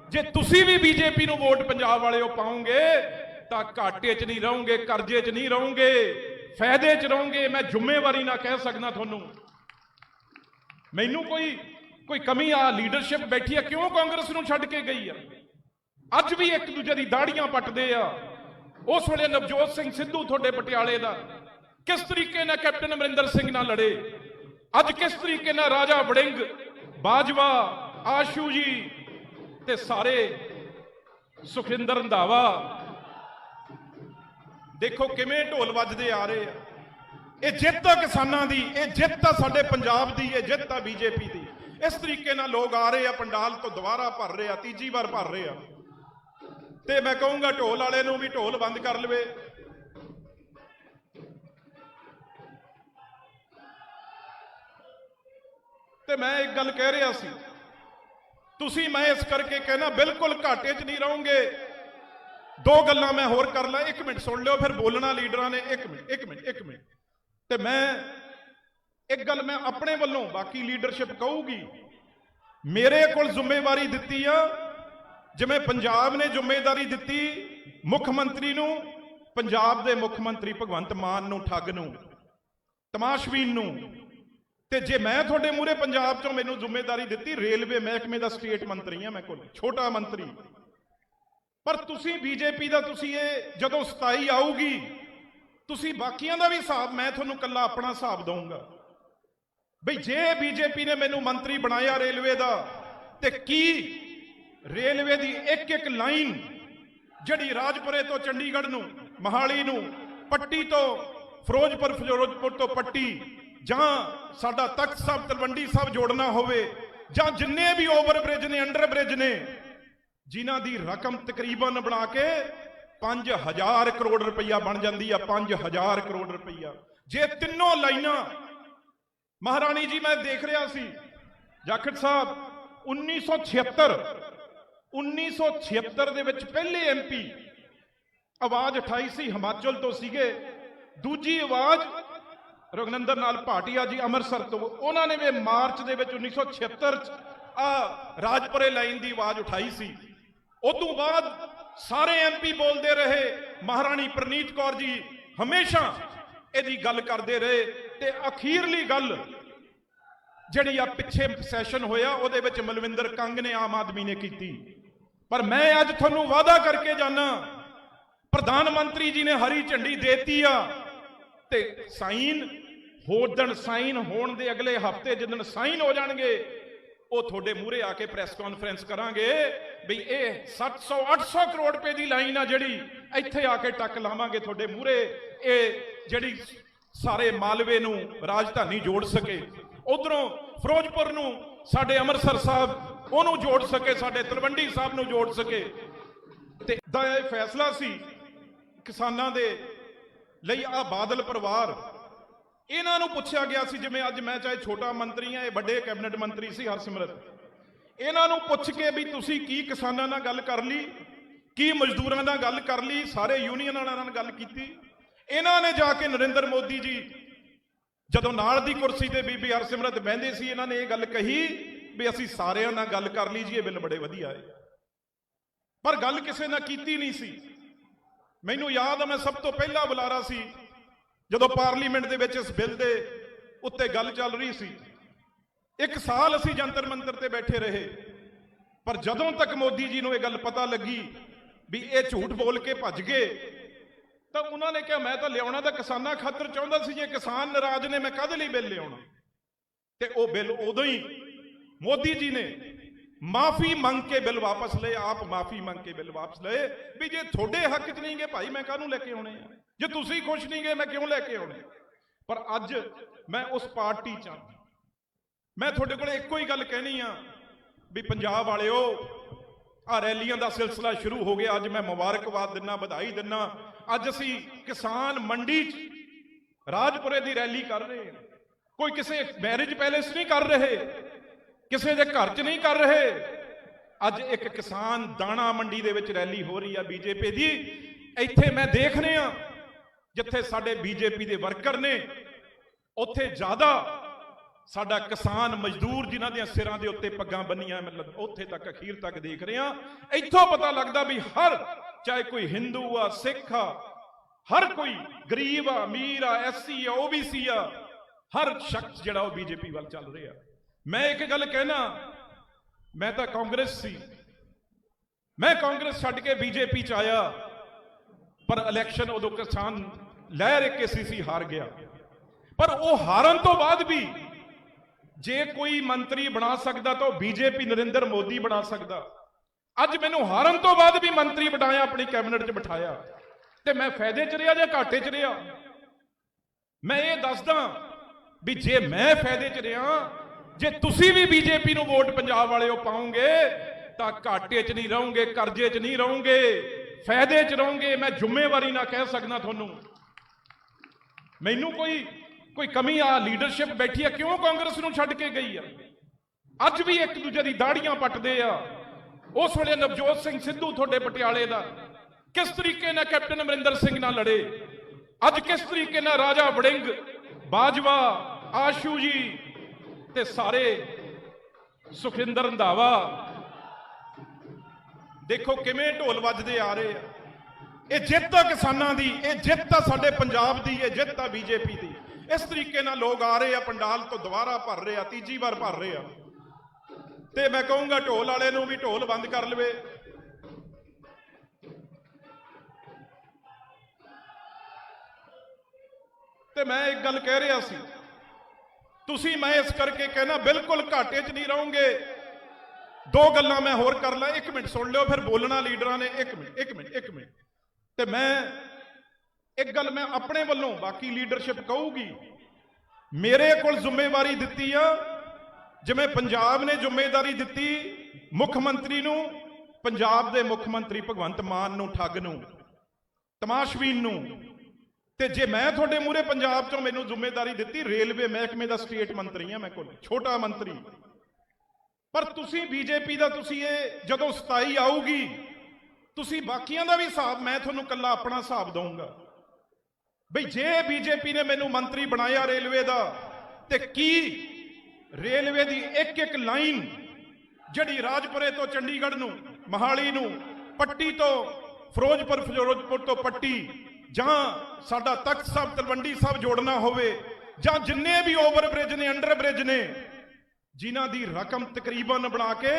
ਜੇ ਤੁਸੀਂ ਵੀ ਬੀਜੇਪੀ ਨੂੰ ਵੋਟ ਪੰਜਾਬ ਵਾਲਿਓ ਪਾਉਂਗੇ, ਤਾਂ ਘਾਟੇ 'ਚ ਨਹੀਂ ਰਹੋਗੇ, ਕਰਜ਼ੇ 'ਚ ਨਹੀਂ ਰਹੋਗੇ, ਫਾਇਦੇ 'ਚ ਰਹੋਗੇ, ਮੈਂ ਜ਼ਿੰਮੇਵਾਰੀ ਨਾਲ ਕਹਿ ਸਕਦਾ ਤੁਹਾਨੂੰ। ਮੈਨੂੰ ਕੋਈ ਕੋਈ ਕਮੀ ਆ ਲੀਡਰਸ਼ਿਪ ਬੈਠੀ ਆ, ਕਿਉਂ ਕਾਂਗਰਸ ਨੂੰ ਛੱਡ ਕੇ ਗਈ ਆ? ਅੱਜ ਵੀ ਇੱਕ ਦੂਜੇ ਦੀ ਦਾੜੀਆਂ ਪੱਟਦੇ ਆ। ਉਸ ਵੇਲੇ ਨਵਜੋਤ ਸਿੰਘ ਸਿੱਧੂ ਤੁਹਾਡੇ ਪਟਿਆਲੇ ਦਾ। ਕਿਸ ਤਰੀਕੇ ਨਾਲ ਕੈਪਟਨ ਅਮਰਿੰਦਰ ਸਿੰਘ ਨਾਲ ਲੜੇ? ਅੱਜ ਕਿਸ ਤਰੀਕੇ ਨਾਲ ਰਾਜਾ ਵੜਿੰਗ, ਬਾਜਵਾ, ਆਸ਼ੂ ਜੀ ਤੇ ਸਾਰੇ ਸੁਖਿੰਦਰ ਰੰਧਾਵਾ। ਦੇਖੋ ਕਿਵੇਂ ਢੋਲ ਵੱਜਦੇ ਆ ਰਹੇ ਆ। ਇਹ ਜਿੱਤ ਆ ਕਿਸਾਨਾਂ ਦੀ, ਇਹ ਜਿੱਤ ਆ ਸਾਡੇ ਪੰਜਾਬ ਦੀ, ਇਹ ਜਿੱਤ ਆ ਬੀਜੇਪੀ ਦੀ। ਇਸ ਤਰੀਕੇ ਨਾਲ ਲੋਕ ਆ ਰਹੇ ਆ, ਪੰਡਾਲ ਤੋਂ ਦੁਬਾਰਾ ਭਰ ਰਹੇ ਆ, ਤੀਜੀ ਵਾਰ ਭਰ ਰਹੇ ਆ। ਤੇ ਮੈਂ ਕਹੂੰਗਾ ਢੋਲ ਵਾਲੇ ਨੂੰ ਵੀ ਢੋਲ ਬੰਦ ਕਰ ਲਵੇ। ਤੇ ਮੈਂ ਇੱਕ ਗੱਲ ਕਹਿ ਰਿਹਾ ਸੀ ਤੁਸੀਂ ਮੈਂ ਇਸ ਕਰਕੇ ਕਹਿਣਾ ਬਿਲਕੁਲ ਘਾਟੇ 'ਚ ਨਹੀਂ ਰਹੋਗੇ। ਦੋ ਗੱਲਾਂ ਮੈਂ ਹੋਰ ਕਰ ਲਾਂ, ਇੱਕ ਮਿੰਟ ਸੁਣ ਲਿਓ, ਫਿਰ ਬੋਲਣਾ ਲੀਡਰਾਂ ਨੇ, ਇੱਕ ਮਿੰਟ ਇੱਕ ਮਿੰਟ ਇੱਕ ਮਿੰਟ। ਤੇ ਮੈਂ ਇੱਕ ਗੱਲ ਮੈਂ ਆਪਣੇ ਵੱਲੋਂ ਬਾਕੀ ਲੀਡਰਸ਼ਿਪ ਕਹੂਗੀ। ਮੇਰੇ ਕੋਲ ਜ਼ਿੰਮੇਵਾਰੀ ਦਿੱਤੀ ਆ, ਜਿਵੇਂ ਪੰਜਾਬ ਨੇ ਜ਼ਿੰਮੇਵਾਰੀ ਦਿੱਤੀ ਮੁੱਖ ਮੰਤਰੀ ਨੂੰ, ਪੰਜਾਬ ਦੇ ਮੁੱਖ ਮੰਤਰੀ ਭਗਵੰਤ ਮਾਨ ਨੂੰ, ਠੱਗ ਨੂੰ, ਤਮਾਸ਼ਬੀਨ ਨੂੰ। ਤੇ ਜੇ ਮੈਂ ਤੁਹਾਡੇ ਮੂਹਰੇ ਪੰਜਾਬ ਚੋਂ ਮੈਨੂੰ ਜ਼ਿੰਮੇਵਾਰੀ ਦਿੱਤੀ, ਰੇਲਵੇ ਮਹਿਕਮੇ ਦਾ ਸਟੇਟ ਮੰਤਰੀ ਆ ਮੈਂ ਕੋਲ ਛੋਟਾ ਮੰਤਰੀ। ਪਰ ਤੁਸੀਂ ਬੀਜੇਪੀ ਦਾ, ਤੁਸੀਂ ਇਹ ਜਦੋਂ 27 ਆਊਗੀ, ਤੁਸੀਂ ਬਾਕੀਆਂ ਦਾ ਵੀ ਹਿਸਾਬ, ਮੈਂ ਤੁਹਾਨੂੰ ਕੱਲਾ ਆਪਣਾ ਹਿਸਾਬ ਦਊਂਗਾ। ਬਈ ਜੇ ਬੀਜੇਪੀ ਨੇ ਮੈਨੂੰ ਮੰਤਰੀ ਬਣਾਇਆ ਰੇਲਵੇ ਦਾ, ਤੇ ਕੀ ਰੇਲਵੇ ਦੀ ਇੱਕ ਇੱਕ ਲਾਈਨ ਜਿਹੜੀ ਰਾਜਪੁਰੇ ਤੋਂ ਚੰਡੀਗੜ੍ਹ ਨੂੰ, ਮਹਾਲੀ ਨੂੰ, ਪੱਟੀ ਤੋਂ, ਫਿਰੋਜ਼ਪੁਰ ਫਿਰੋਜ਼ਪੁਰ ਤੋਂ ਪੱਟੀ ਜਾਂ ਸਾਡਾ ਤਖਤ ਸਾਹਿਬ, ਤਲਵੰਡੀ ਸਾਹਿਬ ਜੋੜਨਾ ਹੋਵੇ, ਜਾਂ ਜਿੰਨੇ ਵੀ ਓਵਰ ਬ੍ਰਿਜ ਨੇ ਅੰਡਰ ਬ੍ਰਿਜ ਨੇ, ਜਿਨ੍ਹਾਂ ਦੀ ਰਕਮ ਤਕਰੀਬਨ ਬਣਾ ਕੇ 5000 ਕਰੋੜ ਰੁਪਈਆ ਬਣ ਜਾਂਦੀ ਆ 5000 ਕਰੋੜ ਰੁਪਈਆ। ਜੇ ਤਿੰਨੋਂ ਲਾਈਨਾਂ, ਮਹਾਰਾਣੀ ਜੀ, ਮੈਂ ਦੇਖ ਰਿਹਾ ਸੀ, ਜਾਖੜ ਸਾਹਿਬ 1976 1976 ਦੇ ਵਿੱਚ ਪਹਿਲੇ ਐਮਪੀ ਆਵਾਜ਼ ਉਠਾਈ ਸੀ, ਹਿਮਾਚਲ ਤੋਂ ਸੀਗੇ। ਦੂਜੀ ਆਵਾਜ਼ ਰਗਨੰਦਰ ਨਾਲ ਭਾਟੀਆ ਜੀ ਅੰਮ੍ਰਿਤਸਰ ਤੋਂ, ਉਹਨਾਂ ਨੇ ਵੀ ਮਾਰਚ ਦੇ ਵਿੱਚ 1976 ਚ ਆ ਰਾਜਪੁਰੇ ਲਾਈਨ ਦੀ ਆਵਾਜ਼ ਉਠਾਈ ਸੀ। ਉਦੋਂ ਬਾਅਦ ਸਾਰੇ ਐਮਪੀ ਬੋਲਦੇ ਰਹੇ, ਮਹਾਰਾਣੀ ਪ੍ਰਨੀਤ ਕੌਰ ਜੀ ਹਮੇਸ਼ਾ ਇਹਦੀ ਗੱਲ ਕਰਦੇ ਰਹੇ ਤੇ ਅਖੀਰਲੀ ਗੱਲ ਜਿਹੜੀ ਆ ਪਿੱਛੇ ਸੈਸ਼ਨ ਹੋਇਆ, ਉਹਦੇ ਵਿੱਚ ਮਲਵਿੰਦਰ ਕੰਗ ਨੇ ਆਮ ਆਦਮੀ ਨੇ ਕੀਤੀ। ਪਰ ਮੈਂ ਅੱਜ ਤੁਹਾਨੂੰ ਵਾਅਦਾ ਕਰਕੇ ਜਾਣਾ ਪ੍ਰਧਾਨ ਮੰਤਰੀ ਜੀ ਨੇ ਹਰੀ ਝੰਡੀ ਦੇਤੀ ਆ ਤੇ ਸਾਈਨ ਹੋਰ ਦਿਨ ਸਾਈਨ ਹੋਣ ਦੇ ਅਗਲੇ ਹਫ਼ਤੇ ਜਿੱਦਣ ਸਾਈਨ ਹੋ ਜਾਣਗੇ, ਉਹ ਤੁਹਾਡੇ ਮੂਹਰੇ ਆ ਕੇ ਪ੍ਰੈਸ ਕਾਨਫਰੰਸ ਕਰਾਂਗੇ ਵੀ ਇਹ 700 800 ਕਰੋੜ ਰੁਪਏ ਦੀ ਲਾਈਨ ਆ ਜਿਹੜੀ ਇੱਥੇ ਆ ਕੇ ਟੱਕ ਲਾਵਾਂਗੇ ਤੁਹਾਡੇ ਮੂਹਰੇ। ਇਹ ਜਿਹੜੀ ਸਾਰੇ ਮਾਲਵੇ ਨੂੰ ਰਾਜਧਾਨੀ ਜੋੜ ਸਕੇ, ਉਧਰੋਂ ਫਿਰੋਜ਼ਪੁਰ ਨੂੰ ਸਾਡੇ ਅੰਮ੍ਰਿਤਸਰ ਸਾਹਿਬ, ਉਹਨੂੰ ਜੋੜ ਸਕੇ, ਸਾਡੇ ਤਲਵੰਡੀ ਸਾਹਿਬ ਨੂੰ ਜੋੜ ਸਕੇ। ਤੇ ਦਾ ਇਹ ਫੈਸਲਾ ਸੀ ਕਿਸਾਨਾਂ ਦੇ ਲਈ ਆ ਬਾਦਲ ਪਰਿਵਾਰ ਇਹਨਾਂ ਨੂੰ ਪੁੱਛਿਆ ਗਿਆ ਸੀ, ਜਿਵੇਂ ਅੱਜ ਮੈਂ ਚਾਹੇ ਛੋਟਾ ਮੰਤਰੀ ਆ ਇਹ ਵੱਡੇ ਕੈਬਨਿਟ ਮੰਤਰੀ ਸੀ ਹਰਸਿਮਰਤ। ਇਹਨਾਂ ਨੂੰ ਪੁੱਛ ਕੇ ਵੀ ਤੁਸੀਂ ਕੀ ਕਿਸਾਨਾਂ ਨਾਲ ਗੱਲ ਕਰ ਲਈ, ਕੀ ਮਜ਼ਦੂਰਾਂ ਨਾਲ ਗੱਲ ਕਰ ਲਈ, ਸਾਰੇ ਯੂਨੀਅਨ ਵਾਲਿਆਂ ਨਾਲ ਗੱਲ ਕੀਤੀ। ਇਹਨਾਂ ਨੇ ਜਾ ਕੇ ਨਰਿੰਦਰ ਮੋਦੀ ਜੀ, ਜਦੋਂ ਨਾਲ ਦੀ ਕੁਰਸੀ ਤੇ ਬੀਬੀ ਹਰਸਿਮਰਤ ਬਹਿੰਦੇ ਸੀ, ਇਹਨਾਂ ਨੇ ਇਹ ਗੱਲ ਕਹੀ ਵੀ ਅਸੀਂ ਸਾਰਿਆਂ ਨਾਲ ਗੱਲ ਕਰ ਲਈ ਜੀ, ਇਹ ਬਿੱਲ ਬੜੇ ਵਧੀਆ ਹੈ ਪਰ ਗੱਲ ਕਿਸੇ ਨਾਲ ਕੀਤੀ ਨਹੀਂ ਸੀ। ਮੈਨੂੰ ਯਾਦ ਆ, ਮੈਂ ਸਭ ਤੋਂ ਪਹਿਲਾ ਬੁਲਾਰਾ ਸੀ ਜਦੋਂ ਪਾਰਲੀਮੈਂਟ ਦੇ ਵਿੱਚ ਇਸ ਬਿੱਲ ਦੇ ਉੱਤੇ ਗੱਲ ਚੱਲ ਰਹੀ ਸੀ, ਇੱਕ ਸਾਲ ਅਸੀਂ ਜੰਤਰ ਮੰਤਰ ਤੇ ਬੈਠੇ ਰਹੇ, ਪਰ ਜਦੋਂ ਤੱਕ ਮੋਦੀ ਜੀ ਨੂੰ ਇਹ ਗੱਲ ਪਤਾ ਲੱਗੀ ਵੀ ਇਹ ਝੂਠ ਬੋਲ ਕੇ ਭੱਜ ਗਏ, ਤਾਂ ਉਹਨਾਂ ਨੇ ਕਿਹਾ, ਮੈਂ ਤਾਂ ਲਿਆਉਣਾ ਤਾਂ ਕਿਸਾਨਾਂ ਖਾਤਰ ਚਾਹੁੰਦਾ ਸੀ ਜੇ ਕਿਸਾਨ ਨਾਰਾਜ਼ ਨੇ, ਮੈਂ ਕਾਹਦੇ ਲਈ ਬਿੱਲ ਲਿਆਉਣਾ? ਤੇ ਉਹ ਬਿੱਲ ਉਦੋਂ ਹੀ ਮੋਦੀ ਜੀ ਨੇ ਮਾਫੀ ਮੰਗ ਕੇ ਬਿੱਲ ਵਾਪਸ ਲਏ, ਆਪ ਮਾਫੀ ਮੰਗ ਕੇ ਬਿੱਲ ਵਾਪਸ ਲਏ, ਵੀ ਜੇ ਤੁਹਾਡੇ ਹੱਕ 'ਚ ਨਹੀਂ ਗਏ ਭਾਈ, ਮੈਂ ਕਾਹਨੂੰ ਲੈ ਕੇ ਆਉਣੇ ਆ? ਜੇ ਤੁਸੀਂ ਖੁਸ਼ ਨਹੀਂ ਗਏ ਮੈਂ ਕਿਉਂ ਲੈ ਕੇ ਆਉਣੇ ਪਰ ਅੱਜ ਮੈਂ ਉਸ ਪਾਰਟੀ 'ਚ ਆ। ਮੈਂ ਤੁਹਾਡੇ ਕੋਲ ਇੱਕੋ ਹੀ ਗੱਲ ਕਹਿਣੀ ਆ, ਵੀ ਪੰਜਾਬ ਵਾਲਿਓ ਆ ਰੈਲੀਆਂ ਦਾ ਸਿਲਸਿਲਾ ਸ਼ੁਰੂ ਹੋ ਗਿਆ, ਅੱਜ ਮੈਂ ਮੁਬਾਰਕਬਾਦ ਦਿੰਨਾ, ਵਧਾਈ ਦਿੰਨਾ। ਅੱਜ ਅਸੀਂ ਕਿਸਾਨ ਮੰਡੀ 'ਚ ਰਾਜਪੁਰੇ ਦੀ ਰੈਲੀ ਕਰ ਰਹੇ ਹਾਂ। ਕੋਈ ਕਿਸੇ ਮੈਰਿਜ ਪੈਲੇਸ ਨਹੀਂ ਕਰ ਰਹੇ। ਕਿਸੇ ਦੇ ਘਰ 'ਚ ਨਹੀਂ ਕਰ ਰਹੇ। ਅੱਜ ਇੱਕ ਕਿਸਾਨ ਦਾਣਾ ਮੰਡੀ ਦੇ ਵਿੱਚ ਰੈਲੀ ਹੋ ਰਹੀ ਆ ਬੀਜੇਪੀ ਦੀ। ਇੱਥੇ ਮੈਂ ਦੇਖ ਰਿਹਾ ਜਿੱਥੇ ਸਾਡੇ ਬੀਜੇਪੀ ਦੇ ਵਰਕਰ ਨੇ, ਉੱਥੇ ਜ਼ਿਆਦਾ ਸਾਡਾ ਕਿਸਾਨ ਮਜ਼ਦੂਰ ਜਿਨ੍ਹਾਂ ਦੀਆਂ ਸਿਰਾਂ ਦੇ ਉੱਤੇ ਪੱਗਾਂ ਬੰਨੀਆਂ, ਮਤਲਬ ਉੱਥੇ ਤੱਕ, ਅਖੀਰ ਤੱਕ ਦੇਖ ਰਹੇ ਆ ਇੱਥੋਂ ਪਤਾ ਲੱਗਦਾ ਵੀ ਹਰ, ਚਾਹੇ ਕੋਈ ਹਿੰਦੂ ਆ ਸਿੱਖ ਆ, ਹਰ ਕੋਈ ਗਰੀਬ ਆ, ਅਮੀਰ ਆ ਐਸਸੀ ਆ ਓਬੀਸੀ ਆ, ਹਰ ਸ਼ਖਸ ਜਿਹੜਾ ਉਹ ਬੀਜੇਪੀ ਵੱਲ ਚੱਲ ਰਿਹਾ। ਮੈਂ ਇੱਕ ਗੱਲ ਕਹਿਣਾ, ਮੈਂ ਤਾਂ ਕਾਂਗਰਸ ਸੀ। ਮੈਂ ਕਾਂਗਰਸ ਛੱਡ ਕੇ ਬੀਜੇਪੀ ਚ ਆਇਆ, ਪਰ ਇਲੈਕਸ਼ਨ ਉਦੋਂ ਕਿਸਾਨ ਲਹਿਰ ਕੇਸੀਸੀ ਹਾਰ ਗਿਆ। ਪਰ ਉਹ ਹਾਰਨ ਤੋਂ ਬਾਅਦ ਵੀ ਜੇ ਕੋਈ ਮੰਤਰੀ ਬਣਾ ਸਕਦਾ ਤਾਂ ਉਹ ਬੀਜੇਪੀ ਨਰਿੰਦਰ ਮੋਦੀ ਬਣਾ ਸਕਦਾ। ਅੱਜ ਮੈਨੂੰ ਹਾਰਨ ਤੋਂ ਬਾਅਦ ਵੀ ਮੰਤਰੀ ਬਣਾਇਆ, ਆਪਣੀ ਕੈਬਨਿਟ 'ਚ ਬਿਠਾਇਆ। ਤੇ ਮੈਂ ਫਾਇਦੇ 'ਚ ਰਿਹਾ ਜਾਂ ਘਾਟੇ 'ਚ ਰਿਹਾ? ਮੈਂ ਇਹ ਦੱਸਦਾ ਵੀ ਜੇ ਮੈਂ ਫਾਇਦੇ 'ਚ ਰਿਹਾ ਜੇ ਤੁਸੀਂ ਵੀ ਬੀਜੇਪੀ ਨੂੰ ਵੋਟ ਪੰਜਾਬ ਵਾਲਿਓ ਪਾਉਂਗੇ, ਤਾਂ ਘਾਟੇ 'ਚ ਨਹੀਂ ਰਹੋਗੇ, ਕਰਜ਼ੇ 'ਚ ਨਹੀਂ ਰਹੋਗੇ, ਫਾਇਦੇ 'ਚ ਰਹੋਗੇ, ਮੈਂ ਜ਼ਿੰਮੇਵਾਰੀ ਨਾਲ ਕਹਿ ਸਕਦਾ ਤੁਹਾਨੂੰ। ਮੈਨੂੰ ਕੋਈ ਕੋਈ ਕਮੀ ਆ ਲੀਡਰਸ਼ਿਪ ਬੈਠੀ ਆ, ਕਿਉਂ ਕਾਂਗਰਸ ਨੂੰ ਛੱਡ ਕੇ ਗਈ ਆ? ਅੱਜ ਵੀ ਇੱਕ ਦੂਜੇ ਦੀ ਦਾੜੀਆਂ ਪੱਟਦੇ ਆ। ਉਸ ਵੇਲੇ ਨਵਜੋਤ ਸਿੰਘ ਸਿੱਧੂ ਤੁਹਾਡੇ ਪਟਿਆਲੇ ਦਾ। ਕਿਸ ਤਰੀਕੇ ਨਾਲ ਕੈਪਟਨ ਅਮਰਿੰਦਰ ਸਿੰਘ ਨਾਲ ਲੜੇ? ਅੱਜ ਕਿਸ ਤਰੀਕੇ ਨਾਲ ਰਾਜਾ ਵੜਿੰਗ, ਬਾਜਵਾ, ਆਸ਼ੂ ਜੀ ਤੇ ਸਾਰੇ ਸੁਖਿੰਦਰ ਰੰਧਾਵਾ। ਦੇਖੋ ਕਿਵੇਂ ਢੋਲ ਵੱਜਦੇ ਆ ਰਹੇ ਆ। ਇਹ ਜਿੱਤ ਆ ਕਿਸਾਨਾਂ ਦੀ, ਇਹ ਜਿੱਤ ਆ ਸਾਡੇ ਪੰਜਾਬ ਦੀ, ਇਹ ਜਿੱਤ ਆ ਬੀਜੇਪੀ ਦੀ। ਇਸ ਤਰੀਕੇ ਨਾਲ ਲੋਕ ਆ ਰਹੇ ਆ, ਪੰਡਾਲ ਤੋਂ ਦੁਬਾਰਾ ਭਰ ਰਹੇ ਆ, ਤੀਜੀ ਵਾਰ ਭਰ ਰਹੇ ਆ। ਤੇ ਮੈਂ ਕਹੂੰਗਾ ਢੋਲ ਵਾਲੇ ਨੂੰ ਵੀ ਢੋਲ ਬੰਦ ਕਰ ਲਵੇ। ਤੇ ਮੈਂ ਇੱਕ ਗੱਲ ਕਹਿ ਰਿਹਾ ਸੀ ਤੁਸੀਂ ਮੈਂ ਇਸ ਕਰਕੇ ਕਹਿਣਾ ਬਿਲਕੁਲ ਘਾਟੇ 'ਚ ਨਹੀਂ ਰਹੋਗੇ। ਦੋ ਗੱਲਾਂ ਮੈਂ ਹੋਰ ਕਰ ਲਾਂ, ਇੱਕ ਮਿੰਟ ਸੁਣ ਲਿਓ, ਫਿਰ ਬੋਲਣਾ ਲੀਡਰਾਂ ਨੇ, ਇੱਕ ਮਿੰਟ ਇੱਕ ਮਿੰਟ ਇੱਕ ਮਿੰਟ। ਤੇ ਮੈਂ ਇੱਕ ਗੱਲ ਮੈਂ ਆਪਣੇ ਵੱਲੋਂ, ਬਾਕੀ ਲੀਡਰਸ਼ਿਪ ਕਹੂਗੀ। ਮੇਰੇ ਕੋਲ ਜ਼ਿੰਮੇਵਾਰੀ ਦਿੱਤੀ ਆ, ਜਿਵੇਂ ਪੰਜਾਬ ਨੇ ਜ਼ਿੰਮੇਵਾਰੀ ਦਿੱਤੀ ਮੁੱਖ ਮੰਤਰੀ ਨੂੰ, ਪੰਜਾਬ ਦੇ ਮੁੱਖ ਮੰਤਰੀ ਭਗਵੰਤ ਮਾਨ ਨੂੰ, ਠੱਗ ਨੂੰ, ਤਮਾਸ਼ਬੀਨ ਨੂੰ ਤੇ ਜੇ ਮੈਂ ਤੁਹਾਡੇ ਮੂਹਰੇ ਪੰਜਾਬ ਚੋਂ ਮੈਨੂੰ ਜ਼ਿੰਮੇਵਾਰੀ ਦਿੱਤੀ, ਰੇਲਵੇ ਮਹਿਕਮੇ ਦਾ ਸਟੇਟ ਮੰਤਰੀ ਆ ਮੈਂ ਕੋਲ ਛੋਟਾ ਮੰਤਰੀ। ਪਰ ਤੁਸੀਂ ਬੀਜੇਪੀ ਦਾ, ਤੁਸੀਂ ਇਹ ਜਦੋਂ 27 ਆਊਗੀ, ਤੁਸੀਂ ਬਾਕੀਆਂ ਦਾ ਵੀ ਹਿਸਾਬ, ਮੈਂ ਤੁਹਾਨੂੰ ਕੱਲਾ ਆਪਣਾ ਹਿਸਾਬ ਦਊਂਗਾ। ਬਈ ਜੇ ਬੀਜੇਪੀ ਨੇ ਮੈਨੂੰ ਮੰਤਰੀ ਬਣਾਇਆ ਰੇਲਵੇ ਦਾ, ਤੇ ਕੀ ਰੇਲਵੇ ਦੀ ਇੱਕ ਇੱਕ ਲਾਈਨ, ਜਿਹੜੀ ਰਾਜਪੁਰੇ ਤੋਂ ਚੰਡੀਗੜ੍ਹ ਨੂੰ, ਮਹਾਲੀ ਨੂੰ, ਪੱਟੀ ਤੋਂ, ਫਿਰੋਜ਼ਪੁਰ ਫਿਰੋਜ਼ਪੁਰ ਤੋਂ ਪੱਟੀ ਜਾਂ ਸਾਡਾ ਤਖਤ ਸਾਹਿਬ ਤਲਵੰਡੀ ਸਾਹਿਬ ਜੋੜਨਾ ਹੋਵੇ, ਜਾਂ ਜਿੰਨੇ ਵੀ ਓਵਰ ਬ੍ਰਿਜ ਨੇ ਅੰਡਰ ਬ੍ਰਿਜ ਨੇ, ਜਿਨ੍ਹਾਂ ਦੀ ਰਕਮ ਤਕਰੀਬਨ ਬਣਾ ਕੇ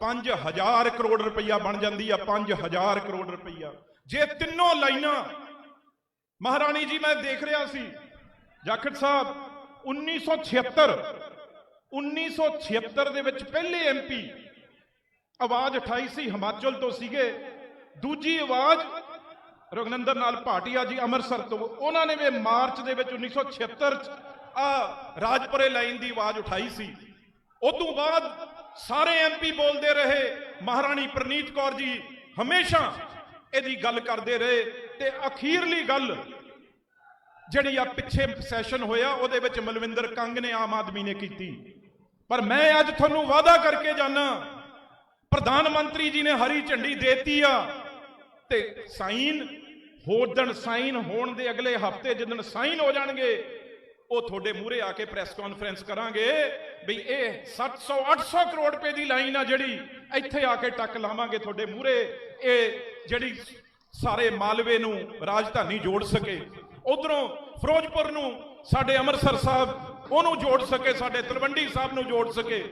5000 ਕਰੋੜ ਰੁਪਈਆ ਬਣ ਜਾਂਦੀ ਆ 5000 ਕਰੋੜ ਰੁਪਈਆ। ਜੇ ਤਿੰਨੋਂ ਲਾਈਨਾਂ, ਮਹਾਰਾਣੀ ਜੀ ਮੈਂ ਦੇਖ ਰਿਹਾ ਸੀ, ਜਾਖੜ ਸਾਹਿਬ 1976 1976 ਦੇ ਵਿੱਚ ਪਹਿਲੇ ਐਮਪੀ ਆਵਾਜ਼ ਉਠਾਈ ਸੀ ਹਿਮਾਚਲ ਤੋਂ ਸੀਗੇ, ਦੂਜੀ ਆਵਾਜ਼ ਰਗਨੰਦਰ ਨਾਲ ਭਾਟੀਆ ਜੀ ਅੰਮ੍ਰਿਤਸਰ ਤੋਂ, ਉਹਨਾਂ ਨੇ ਵੀ ਮਾਰਚ ਦੇ ਵਿੱਚ 1976 ਚ ਆ ਰਾਜਪੁਰੇ ਲਾਈਨ ਦੀ ਆਵਾਜ਼ ਉਠਾਈ ਸੀ। ਉਦੋਂ ਬਾਅਦ ਸਾਰੇ ਐਮਪੀ ਬੋਲਦੇ ਰਹੇ, ਮਹਾਰਾਣੀ ਪ੍ਰਨੀਤ ਕੌਰ ਜੀ ਹਮੇਸ਼ਾ ਇਹਦੀ ਗੱਲ ਕਰਦੇ ਰਹੇ ਤੇ ਅਖੀਰਲੀ ਗੱਲ ਜਿਹੜੀ ਆ ਪਿੱਛੇ ਸੈਸ਼ਨ ਹੋਇਆ, ਉਹਦੇ ਵਿੱਚ ਮਲਵਿੰਦਰ ਕੰਗ ਨੇ ਆਮ ਆਦਮੀ ਨੇ ਕੀਤੀ। ਪਰ ਮੈਂ ਅੱਜ ਤੁਹਾਨੂੰ ਵਾਅਦਾ ਕਰਕੇ ਜਾਣਾ ਪ੍ਰਧਾਨ ਮੰਤਰੀ ਜੀ ਨੇ ਹਰੀ ਝੰਡੀ ਦੇਤੀ ਆ ਤੇ ਸਾਈਨ ਹੋਦਣ ਸਾਈਨ ਹੋਣ ਦੇ ਅਗਲੇ ਹਫ਼ਤੇ ਜਿੱਦਣ ਸਾਈਨ ਹੋ ਜਾਣਗੇ, ਉਹ ਤੁਹਾਡੇ ਮੂਹਰੇ ਆ ਕੇ ਪ੍ਰੈਸ ਕਾਨਫਰੰਸ ਕਰਾਂਗੇ ਵੀ ਇਹ 700 800 ਕਰੋੜ ਰੁਪਏ ਦੀ ਲਾਈਨ ਆ ਜਿਹੜੀ ਇੱਥੇ ਆ ਕੇ ਟੱਕ ਲਾਵਾਂਗੇ ਤੁਹਾਡੇ ਮੂਹਰੇ, ਇਹ ਜਿਹੜੀ ਸਾਰੇ ਮਾਲਵੇ ਨੂੰ ਰਾਜਧਾਨੀ ਜੋੜ ਸਕੇ। ਉਧਰੋਂ ਫਿਰੋਜ਼ਪੁਰ ਨੂੰ ਸਾਡੇ ਅੰਮ੍ਰਿਤਸਰ ਸਾਹਿਬ, ਉਹਨੂੰ ਜੋੜ ਸਕੇ, ਸਾਡੇ ਤਲਵੰਡੀ ਸਾਹਿਬ ਨੂੰ ਜੋੜ ਸਕੇ।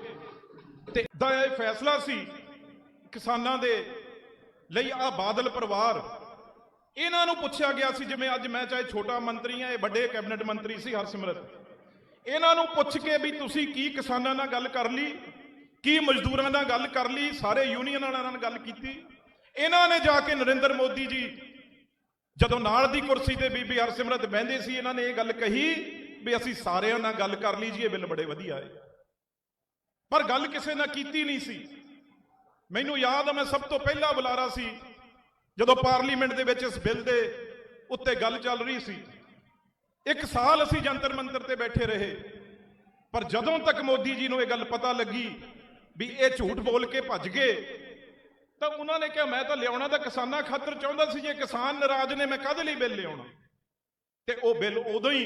ਤੇ ਦਾ ਇਹ ਫੈਸਲਾ ਸੀ ਕਿਸਾਨਾਂ ਦੇ ਲਈ ਆ ਬਾਦਲ ਪਰਿਵਾਰ ਇਹਨਾਂ ਨੂੰ ਪੁੱਛਿਆ ਗਿਆ ਸੀ, ਜਿਵੇਂ ਅੱਜ ਮੈਂ ਚਾਹੇ ਛੋਟਾ ਮੰਤਰੀ ਆ ਇਹ ਵੱਡੇ ਕੈਬਨਿਟ ਮੰਤਰੀ ਸੀ ਹਰਸਿਮਰਤ। ਇਹਨਾਂ ਨੂੰ ਪੁੱਛ ਕੇ ਵੀ ਤੁਸੀਂ ਕੀ ਕਿਸਾਨਾਂ ਨਾਲ ਗੱਲ ਕਰ ਲਈ, ਕੀ ਮਜ਼ਦੂਰਾਂ ਨਾਲ ਗੱਲ ਕਰ ਲਈ, ਸਾਰੇ ਯੂਨੀਅਨ ਵਾਲਿਆਂ ਨਾਲ ਗੱਲ ਕੀਤੀ। ਇਹਨਾਂ ਨੇ ਜਾ ਕੇ ਨਰਿੰਦਰ ਮੋਦੀ ਜੀ, ਜਦੋਂ ਨਾਲ ਦੀ ਕੁਰਸੀ ਤੇ ਬੀਬੀ ਹਰਸਿਮਰਤ ਬਹਿੰਦੇ ਸੀ, ਇਹਨਾਂ ਨੇ ਇਹ ਗੱਲ ਕਹੀ ਵੀ ਅਸੀਂ ਸਾਰਿਆਂ ਨਾਲ ਗੱਲ ਕਰ ਲਈ ਜੀ, ਇਹ ਬਿੱਲ ਬੜੇ ਵਧੀਆ ਹੈ ਪਰ ਗੱਲ ਕਿਸੇ ਨਾਲ ਕੀਤੀ ਨਹੀਂ ਸੀ। ਮੈਨੂੰ ਯਾਦ ਆ, ਮੈਂ ਸਭ ਤੋਂ ਪਹਿਲਾ ਬੁਲਾਰਾ ਸੀ ਜਦੋਂ ਪਾਰਲੀਮੈਂਟ ਦੇ ਵਿੱਚ ਇਸ ਬਿੱਲ ਦੇ ਉੱਤੇ ਗੱਲ ਚੱਲ ਰਹੀ ਸੀ, ਇੱਕ ਸਾਲ ਅਸੀਂ ਜੰਤਰ ਮੰਤਰ ਤੇ ਬੈਠੇ ਰਹੇ, ਪਰ ਜਦੋਂ ਤੱਕ ਮੋਦੀ ਜੀ ਨੂੰ ਇਹ ਗੱਲ ਪਤਾ ਲੱਗੀ ਵੀ ਇਹ ਝੂਠ ਬੋਲ ਕੇ ਭੱਜ ਗਏ, ਤਾਂ ਉਹਨਾਂ ਨੇ ਕਿਹਾ, ਮੈਂ ਤਾਂ ਲਿਆਉਣਾ ਤਾਂ ਕਿਸਾਨਾਂ ਖਾਤਰ ਚਾਹੁੰਦਾ ਸੀ ਜੇ ਕਿਸਾਨ ਨਾਰਾਜ਼ ਨੇ, ਮੈਂ ਕਾਹਦੇ ਲਈ ਬਿੱਲ ਲਿਆਉਣਾ? ਤੇ ਉਹ ਬਿੱਲ ਉਦੋਂ ਹੀ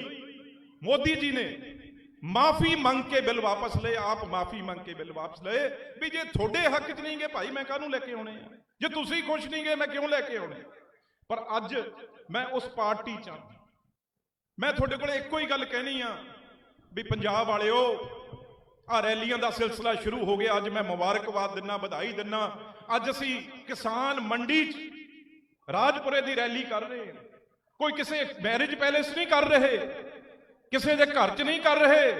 ਮੋਦੀ ਜੀ ਨੇ ਮਾਫੀ ਮੰਗ ਕੇ ਬਿੱਲ ਵਾਪਸ ਲਏ, ਆਪ ਮਾਫੀ ਮੰਗ ਕੇ ਬਿੱਲ ਵਾਪਸ ਲਏ ਵੀ ਜੇ ਤੁਹਾਡੇ ਹੱਕ 'ਚ ਨਹੀਂ ਗਏ ਭਾਈ, ਮੈਂ ਕਾਹਨੂੰ ਲੈ ਕੇ ਆਉਣੇ ਆ? ਜੇ ਤੁਸੀਂ ਖੁਸ਼ ਨਹੀਂ ਗਏ ਮੈਂ ਕਿਉਂ ਲੈ ਕੇ ਆਉਣੇ ਪਰ ਅੱਜ ਮੈਂ ਉਸ ਪਾਰਟੀ 'ਚ ਹਾਂ ਮੈਂ ਤੁਹਾਡੇ ਕੋਲ ਇੱਕੋ ਹੀ ਗੱਲ ਕਹਿਣੀ ਆ ਵੀ ਪੰਜਾਬ ਵਾਲਿਓ ਆ ਰੈਲੀਆਂ ਦਾ ਸਿਲਸਿਲਾ ਸ਼ੁਰੂ ਹੋ ਗਿਆ, ਅੱਜ ਮੈਂ ਮੁਬਾਰਕਬਾਦ ਦਿੰਨਾ, ਵਧਾਈ ਦਿੰਨਾ। ਅੱਜ ਅਸੀਂ ਕਿਸਾਨ ਮੰਡੀ 'ਚ ਰਾਜਪੁਰੇ ਦੀ ਰੈਲੀ ਕਰ ਰਹੇ ਹਾਂ। ਕੋਈ ਕਿਸੇ ਮੈਰਿਜ ਪੈਲੇਸ ਨਹੀਂ ਕਰ ਰਹੇ। ਕਿਸੇ ਦੇ ਘਰ 'ਚ ਨਹੀਂ ਕਰ ਰਹੇ।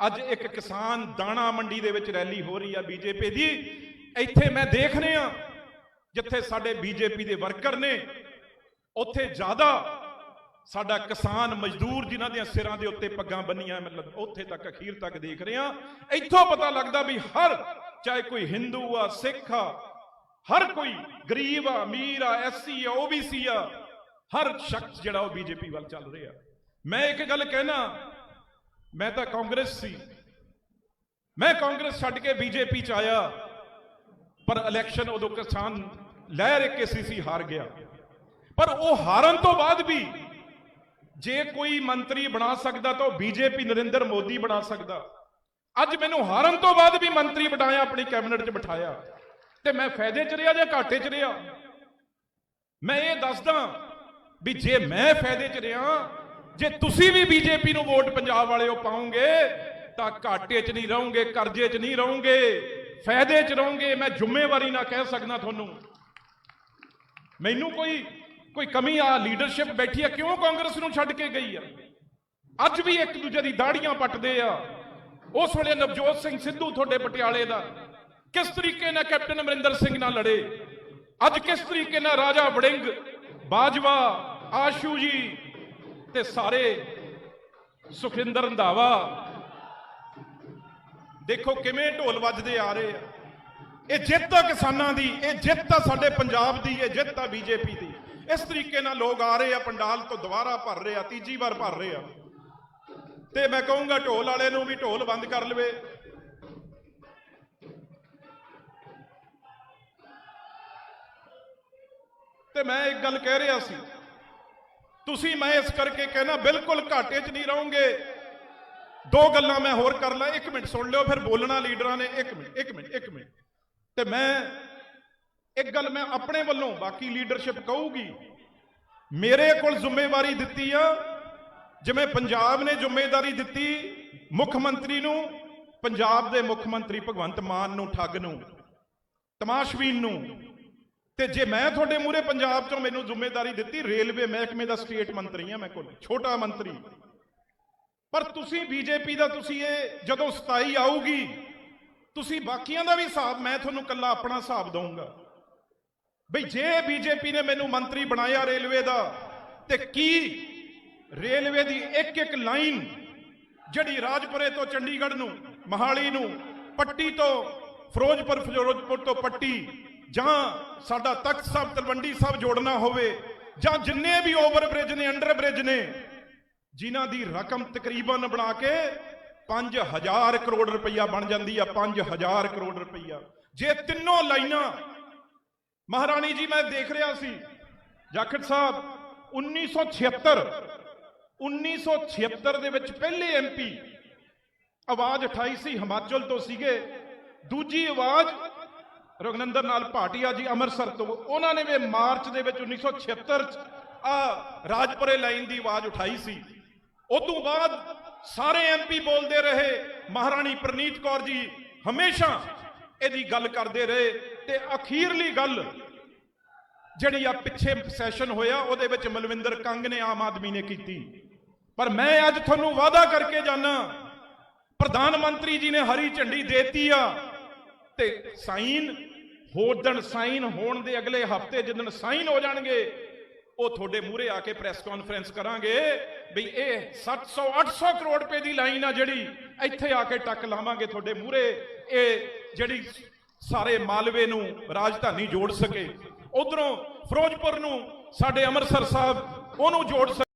ਅੱਜ ਇੱਕ ਕਿਸਾਨ ਦਾਣਾ ਮੰਡੀ ਦੇ ਵਿੱਚ ਰੈਲੀ ਹੋ ਰਹੀ ਆ ਬੀਜੇਪੀ ਦੀ। ਇੱਥੇ ਮੈਂ ਦੇਖ ਰਿਹਾ ਜਿੱਥੇ ਸਾਡੇ ਬੀਜੇਪੀ ਦੇ ਵਰਕਰ ਨੇ, ਉੱਥੇ ਜ਼ਿਆਦਾ ਸਾਡਾ ਕਿਸਾਨ ਮਜ਼ਦੂਰ ਜਿਨ੍ਹਾਂ ਦੇ ਸਿਰਾਂ ਦੇ ਉੱਤੇ ਪੱਗਾਂ ਬੰਨੀਆਂ, ਮਤਲਬ ਉੱਥੇ ਤੱਕ, ਅਖੀਰ ਤੱਕ ਦੇਖ ਰਹੇ ਆ ਇੱਥੋਂ ਪਤਾ ਲੱਗਦਾ ਵੀ ਹਰ, ਚਾਹੇ ਕੋਈ ਹਿੰਦੂ ਆ ਸਿੱਖ ਆ, ਹਰ ਕੋਈ ਗਰੀਬ ਆ, ਅਮੀਰ ਆ ਐਸਸੀ ਆ ਓਬੀਸੀ ਆ, ਹਰ ਸ਼ਖਸ ਜਿਹੜਾ ਉਹ ਬੀਜੇਪੀ ਵੱਲ ਚੱਲ ਰਿਹਾ। ਮੈਂ ਇੱਕ ਗੱਲ ਕਹਿਣਾ, ਮੈਂ ਤਾਂ ਕਾਂਗਰਸ ਸੀ। ਮੈਂ ਕਾਂਗਰਸ ਛੱਡ ਕੇ ਬੀਜੇਪੀ ਚ ਆਇਆ, ਪਰ ਇਲੈਕਸ਼ਨ ਉਦੋਂ ਕਿਸਾਨ ਲਹਿਰ ਇੱਕ ਸੀ, ਹਾਰ ਗਿਆ। ਪਰ ਉਹ ਹਾਰਨ ਤੋਂ ਬਾਅਦ ਵੀ ਜੇ ਕੋਈ ਮੰਤਰੀ ਬਣਾ ਸਕਦਾ ਤਾਂ ਉਹ ਬੀਜੇਪੀ ਨਰਿੰਦਰ ਮੋਦੀ ਬਣਾ ਸਕਦਾ। ਅੱਜ ਮੈਨੂੰ ਹਾਰਨ ਤੋਂ ਬਾਅਦ ਵੀ ਮੰਤਰੀ ਬਣਾਇਆ, ਆਪਣੀ ਕੈਬਨਿਟ 'ਚ ਬਿਠਾਇਆ। ਤੇ ਮੈਂ ਫਾਇਦੇ 'ਚ ਰਿਹਾ ਜਾਂ ਘਾਟੇ 'ਚ ਰਿਹਾ? ਮੈਂ ਇਹ ਦੱਸਦਾ ਵੀ ਜੇ ਮੈਂ ਫਾਇਦੇ 'ਚ ਰਿਹਾ ਜੇ ਤੁਸੀਂ ਵੀ ਬੀਜੇਪੀ ਨੂੰ ਵੋਟ ਪੰਜਾਬ ਵਾਲਿਓ ਪਾਉਂਗੇ, ਤਾਂ ਘਾਟੇ 'ਚ ਨਹੀਂ ਰਹੋਗੇ, ਕਰਜ਼ੇ 'ਚ ਨਹੀਂ ਰਹੋਗੇ, ਫਾਇਦੇ 'ਚ ਰਹੋਗੇ, ਮੈਂ ਜ਼ਿੰਮੇਵਾਰੀ ਨਾਲ ਕਹਿ ਸਕਦਾ ਤੁਹਾਨੂੰ। ਮੈਨੂੰ ਕੋਈ ਕੋਈ ਕਮੀ ਆ ਲੀਡਰਸ਼ਿਪ ਬੈਠੀ ਆ, ਕਿਉਂ ਕਾਂਗਰਸ ਨੂੰ ਛੱਡ ਕੇ ਗਈ ਆ? ਅੱਜ ਵੀ ਇੱਕ ਦੂਜੇ ਦੀ ਦਾੜੀਆਂ ਪੱਟਦੇ ਆ। ਉਸ ਵੇਲੇ ਨਵਜੋਤ ਸਿੰਘ ਸਿੱਧੂ ਤੁਹਾਡੇ ਪਟਿਆਲੇ ਦਾ। ਕਿਸ ਤਰੀਕੇ ਨਾਲ ਕੈਪਟਨ ਅਮਰਿੰਦਰ ਸਿੰਘ ਨਾਲ ਲੜੇ? ਅੱਜ ਕਿਸ ਤਰੀਕੇ ਨਾਲ ਰਾਜਾ ਵੜਿੰਗ, ਬਾਜਵਾ, ਆਸ਼ੂ ਜੀ ਤੇ ਸਾਰੇ ਸੁਖਿੰਦਰ ਰੰਧਾਵਾ। ਦੇਖੋ ਕਿਵੇਂ ਢੋਲ ਵੱਜਦੇ ਆ ਰਹੇ ਆ। ਇਹ ਜਿੱਤ ਆ ਕਿਸਾਨਾਂ ਦੀ, ਇਹ ਜਿੱਤ ਆ ਸਾਡੇ ਪੰਜਾਬ ਦੀ, ਇਹ ਜਿੱਤ ਆ ਬੀਜੇਪੀ ਦੀ। ਇਸ ਤਰੀਕੇ ਨਾਲ ਲੋਕ ਆ ਰਹੇ ਆ, ਪੰਡਾਲ ਤੋਂ ਦੁਬਾਰਾ ਭਰ ਰਹੇ ਆ, ਤੀਜੀ ਵਾਰ ਭਰ ਰਹੇ ਆ। ਤੇ ਮੈਂ ਕਹੂੰਗਾ ਢੋਲ ਵਾਲੇ ਨੂੰ ਵੀ ਢੋਲ ਬੰਦ ਕਰ ਲਵੇ। ਤੇ ਮੈਂ ਇੱਕ ਗੱਲ ਕਹਿ ਰਿਹਾ ਸੀ ਤੁਸੀਂ ਮੈਂ ਇਸ ਕਰਕੇ ਕਹਿਣਾ ਬਿਲਕੁਲ ਘਾਟੇ 'ਚ ਨਹੀਂ ਰਹੋਗੇ। ਦੋ ਗੱਲਾਂ ਮੈਂ ਹੋਰ ਕਰ ਲਾਂ, ਇੱਕ ਮਿੰਟ ਸੁਣ ਲਿਓ, ਫਿਰ ਬੋਲਣਾ ਲੀਡਰਾਂ ਨੇ, ਇੱਕ ਮਿੰਟ ਇੱਕ ਮਿੰਟ ਇੱਕ ਮਿੰਟ। ਤੇ ਮੈਂ ਇੱਕ ਗੱਲ ਮੈਂ ਆਪਣੇ ਵੱਲੋਂ, ਬਾਕੀ ਲੀਡਰਸ਼ਿਪ ਕਹੂਗੀ। ਮੇਰੇ ਕੋਲ ਜ਼ਿੰਮੇਵਾਰੀ ਦਿੱਤੀ ਆ, ਜਿਵੇਂ ਪੰਜਾਬ ਨੇ ਜ਼ਿੰਮੇਵਾਰੀ ਦਿੱਤੀ ਮੁੱਖ ਮੰਤਰੀ ਨੂੰ, ਪੰਜਾਬ ਦੇ ਮੁੱਖ ਮੰਤਰੀ ਭਗਵੰਤ ਮਾਨ ਨੂੰ, ਠੱਗ ਨੂੰ ਤਮਾਸ਼ਵੀਨ ਨੂੰ ਤੇ ਜੇ ਮੈਂ ਤੁਹਾਡੇ ਮੂਹਰੇ ਪੰਜਾਬ ਚੋਂ ਮੈਨੂੰ ਜ਼ਿੰਮੇਵਾਰੀ ਦਿੱਤੀ, ਰੇਲਵੇ ਮਹਿਕਮੇ ਦਾ ਸਟੇਟ ਮੰਤਰੀ ਆ ਮੈਂ ਕੋਲ ਛੋਟਾ ਮੰਤਰੀ। ਪਰ ਤੁਸੀਂ ਬੀਜੇਪੀ ਦਾ, ਤੁਸੀਂ ਇਹ ਜਦੋਂ 27 ਆਊਗੀ, ਤੁਸੀਂ ਬਾਕੀਆਂ ਦਾ ਵੀ ਹਿਸਾਬ, ਮੈਂ ਤੁਹਾਨੂੰ ਕੱਲਾ ਆਪਣਾ ਹਿਸਾਬ ਦਊਂਗਾ। ਬਈ ਜੇ ਬੀਜੇਪੀ ਨੇ ਮੈਨੂੰ ਮੰਤਰੀ ਬਣਾਇਆ ਰੇਲਵੇ ਦਾ, ਤੇ ਕੀ ਰੇਲਵੇ ਦੀ ਇੱਕ ਇੱਕ ਲਾਈਨ ਜਿਹੜੀ ਰਾਜਪੁਰੇ ਤੋਂ ਚੰਡੀਗੜ੍ਹ ਨੂੰ, ਮਹਾਲੀ ਨੂੰ, ਪੱਟੀ ਤੋਂ, ਫਿਰੋਜ਼ਪੁਰ ਫਿਰੋਜ਼ਪੁਰ ਤੋਂ ਪੱਟੀ ਜਾਂ ਸਾਡਾ ਤਖਤ ਸਾਹਿਬ, ਤਲਵੰਡੀ ਸਾਹਿਬ ਜੋੜਨਾ ਹੋਵੇ, ਜਾਂ ਜਿੰਨੇ ਵੀ ਓਵਰ ਬ੍ਰਿਜ ਨੇ ਅੰਡਰ ਬ੍ਰਿਜ ਨੇ, ਜਿਨ੍ਹਾਂ ਦੀ ਰਕਮ ਤਕਰੀਬਨ ਬਣਾ ਕੇ 5000 ਕਰੋੜ ਰੁਪਈਆ ਬਣ ਜਾਂਦੀ ਆ 5000 ਕਰੋੜ ਰੁਪਈਆ। ਜੇ ਤਿੰਨੋਂ ਲਾਈਨਾਂ, ਮਹਾਰਾਣੀ ਜੀ, ਮੈਂ ਦੇਖ ਰਿਹਾ ਸੀ, ਜਾਖੜ ਸਾਹਿਬ 1976 1976 ਦੇ ਵਿੱਚ ਪਹਿਲੇ ਐਮਪੀ ਆਵਾਜ਼ ਉਠਾਈ ਸੀ, ਹਿਮਾਚਲ ਤੋਂ ਸੀਗੇ, ਦੂਜੀ ਆਵਾਜ਼ ਰਗਨੰਦਰ ਨਾਲ ਭਾਟੀਆ ਜੀ ਅੰਮ੍ਰਿਤਸਰ ਤੋਂ, ਉਹਨਾਂ ਨੇ ਵੀ ਮਾਰਚ ਦੇ ਵਿੱਚ 1976 ਚ ਆ ਰਾਜਪੁਰੇ ਲਾਈਨ ਦੀ ਆਵਾਜ਼ ਉਠਾਈ ਸੀ। ਉਦੋਂ ਬਾਅਦ ਸਾਰੇ ਐਮਪੀ ਬੋਲਦੇ ਰਹੇ, ਮਹਾਰਾਣੀ ਪ੍ਰਨੀਤ ਕੌਰ ਜੀ ਹਮੇਸ਼ਾ ਇਹਦੀ ਗੱਲ ਕਰਦੇ ਰਹੇ ਤੇ ਅਖੀਰਲੀ ਗੱਲ ਜਿਹੜੀ ਆ ਪਿੱਛੇ ਸੈਸ਼ਨ ਹੋਇਆ, ਉਹਦੇ ਵਿੱਚ ਮਲਵਿੰਦਰ ਕੰਗ ਨੇ ਆਮ ਆਦਮੀ ਨੇ ਕੀਤੀ। ਪਰ ਮੈਂ ਅੱਜ ਤੁਹਾਨੂੰ ਵਾਅਦਾ ਕਰਕੇ ਜਾਣਾ ਪ੍ਰਧਾਨ ਮੰਤਰੀ ਜੀ ਨੇ ਹਰੀ ਝੰਡੀ ਦੇਤੀ ਆ ਤੇ ਸਾਈਨ ਹੋਦਣ ਸਾਈਨ ਹੋਣ ਦੇ ਅਗਲੇ ਹਫ਼ਤੇ ਜਿੱਦਣ ਸਾਈਨ ਹੋ ਜਾਣਗੇ, ਉਹ ਤੁਹਾਡੇ ਮੂਹਰੇ ਆ ਕੇ ਪ੍ਰੈਸ ਕਾਨਫਰੰਸ ਕਰਾਂਗੇ ਵੀ ਇਹ 700 800 ਕਰੋੜ ਰੁਪਏ ਦੀ ਲਾਈਨ ਆ ਜਿਹੜੀ ਇੱਥੇ ਆ ਕੇ ਟੱਕ ਲਾਵਾਂਗੇ ਤੁਹਾਡੇ ਮੂਹਰੇ। ਇਹ ਜਿਹੜੀ ਸਾਰੇ ਮਾਲਵੇ ਨੂੰ ਰਾਜਧਾਨੀ ਜੋੜ ਸਕੇ, ਉਧਰੋਂ ਫਿਰੋਜ਼ਪੁਰ ਨੂੰ ਸਾਡੇ ਅੰਮ੍ਰਿਤਸਰ ਸਾਹਿਬ, ਉਹਨੂੰ ਜੋੜ ਸਕੇ।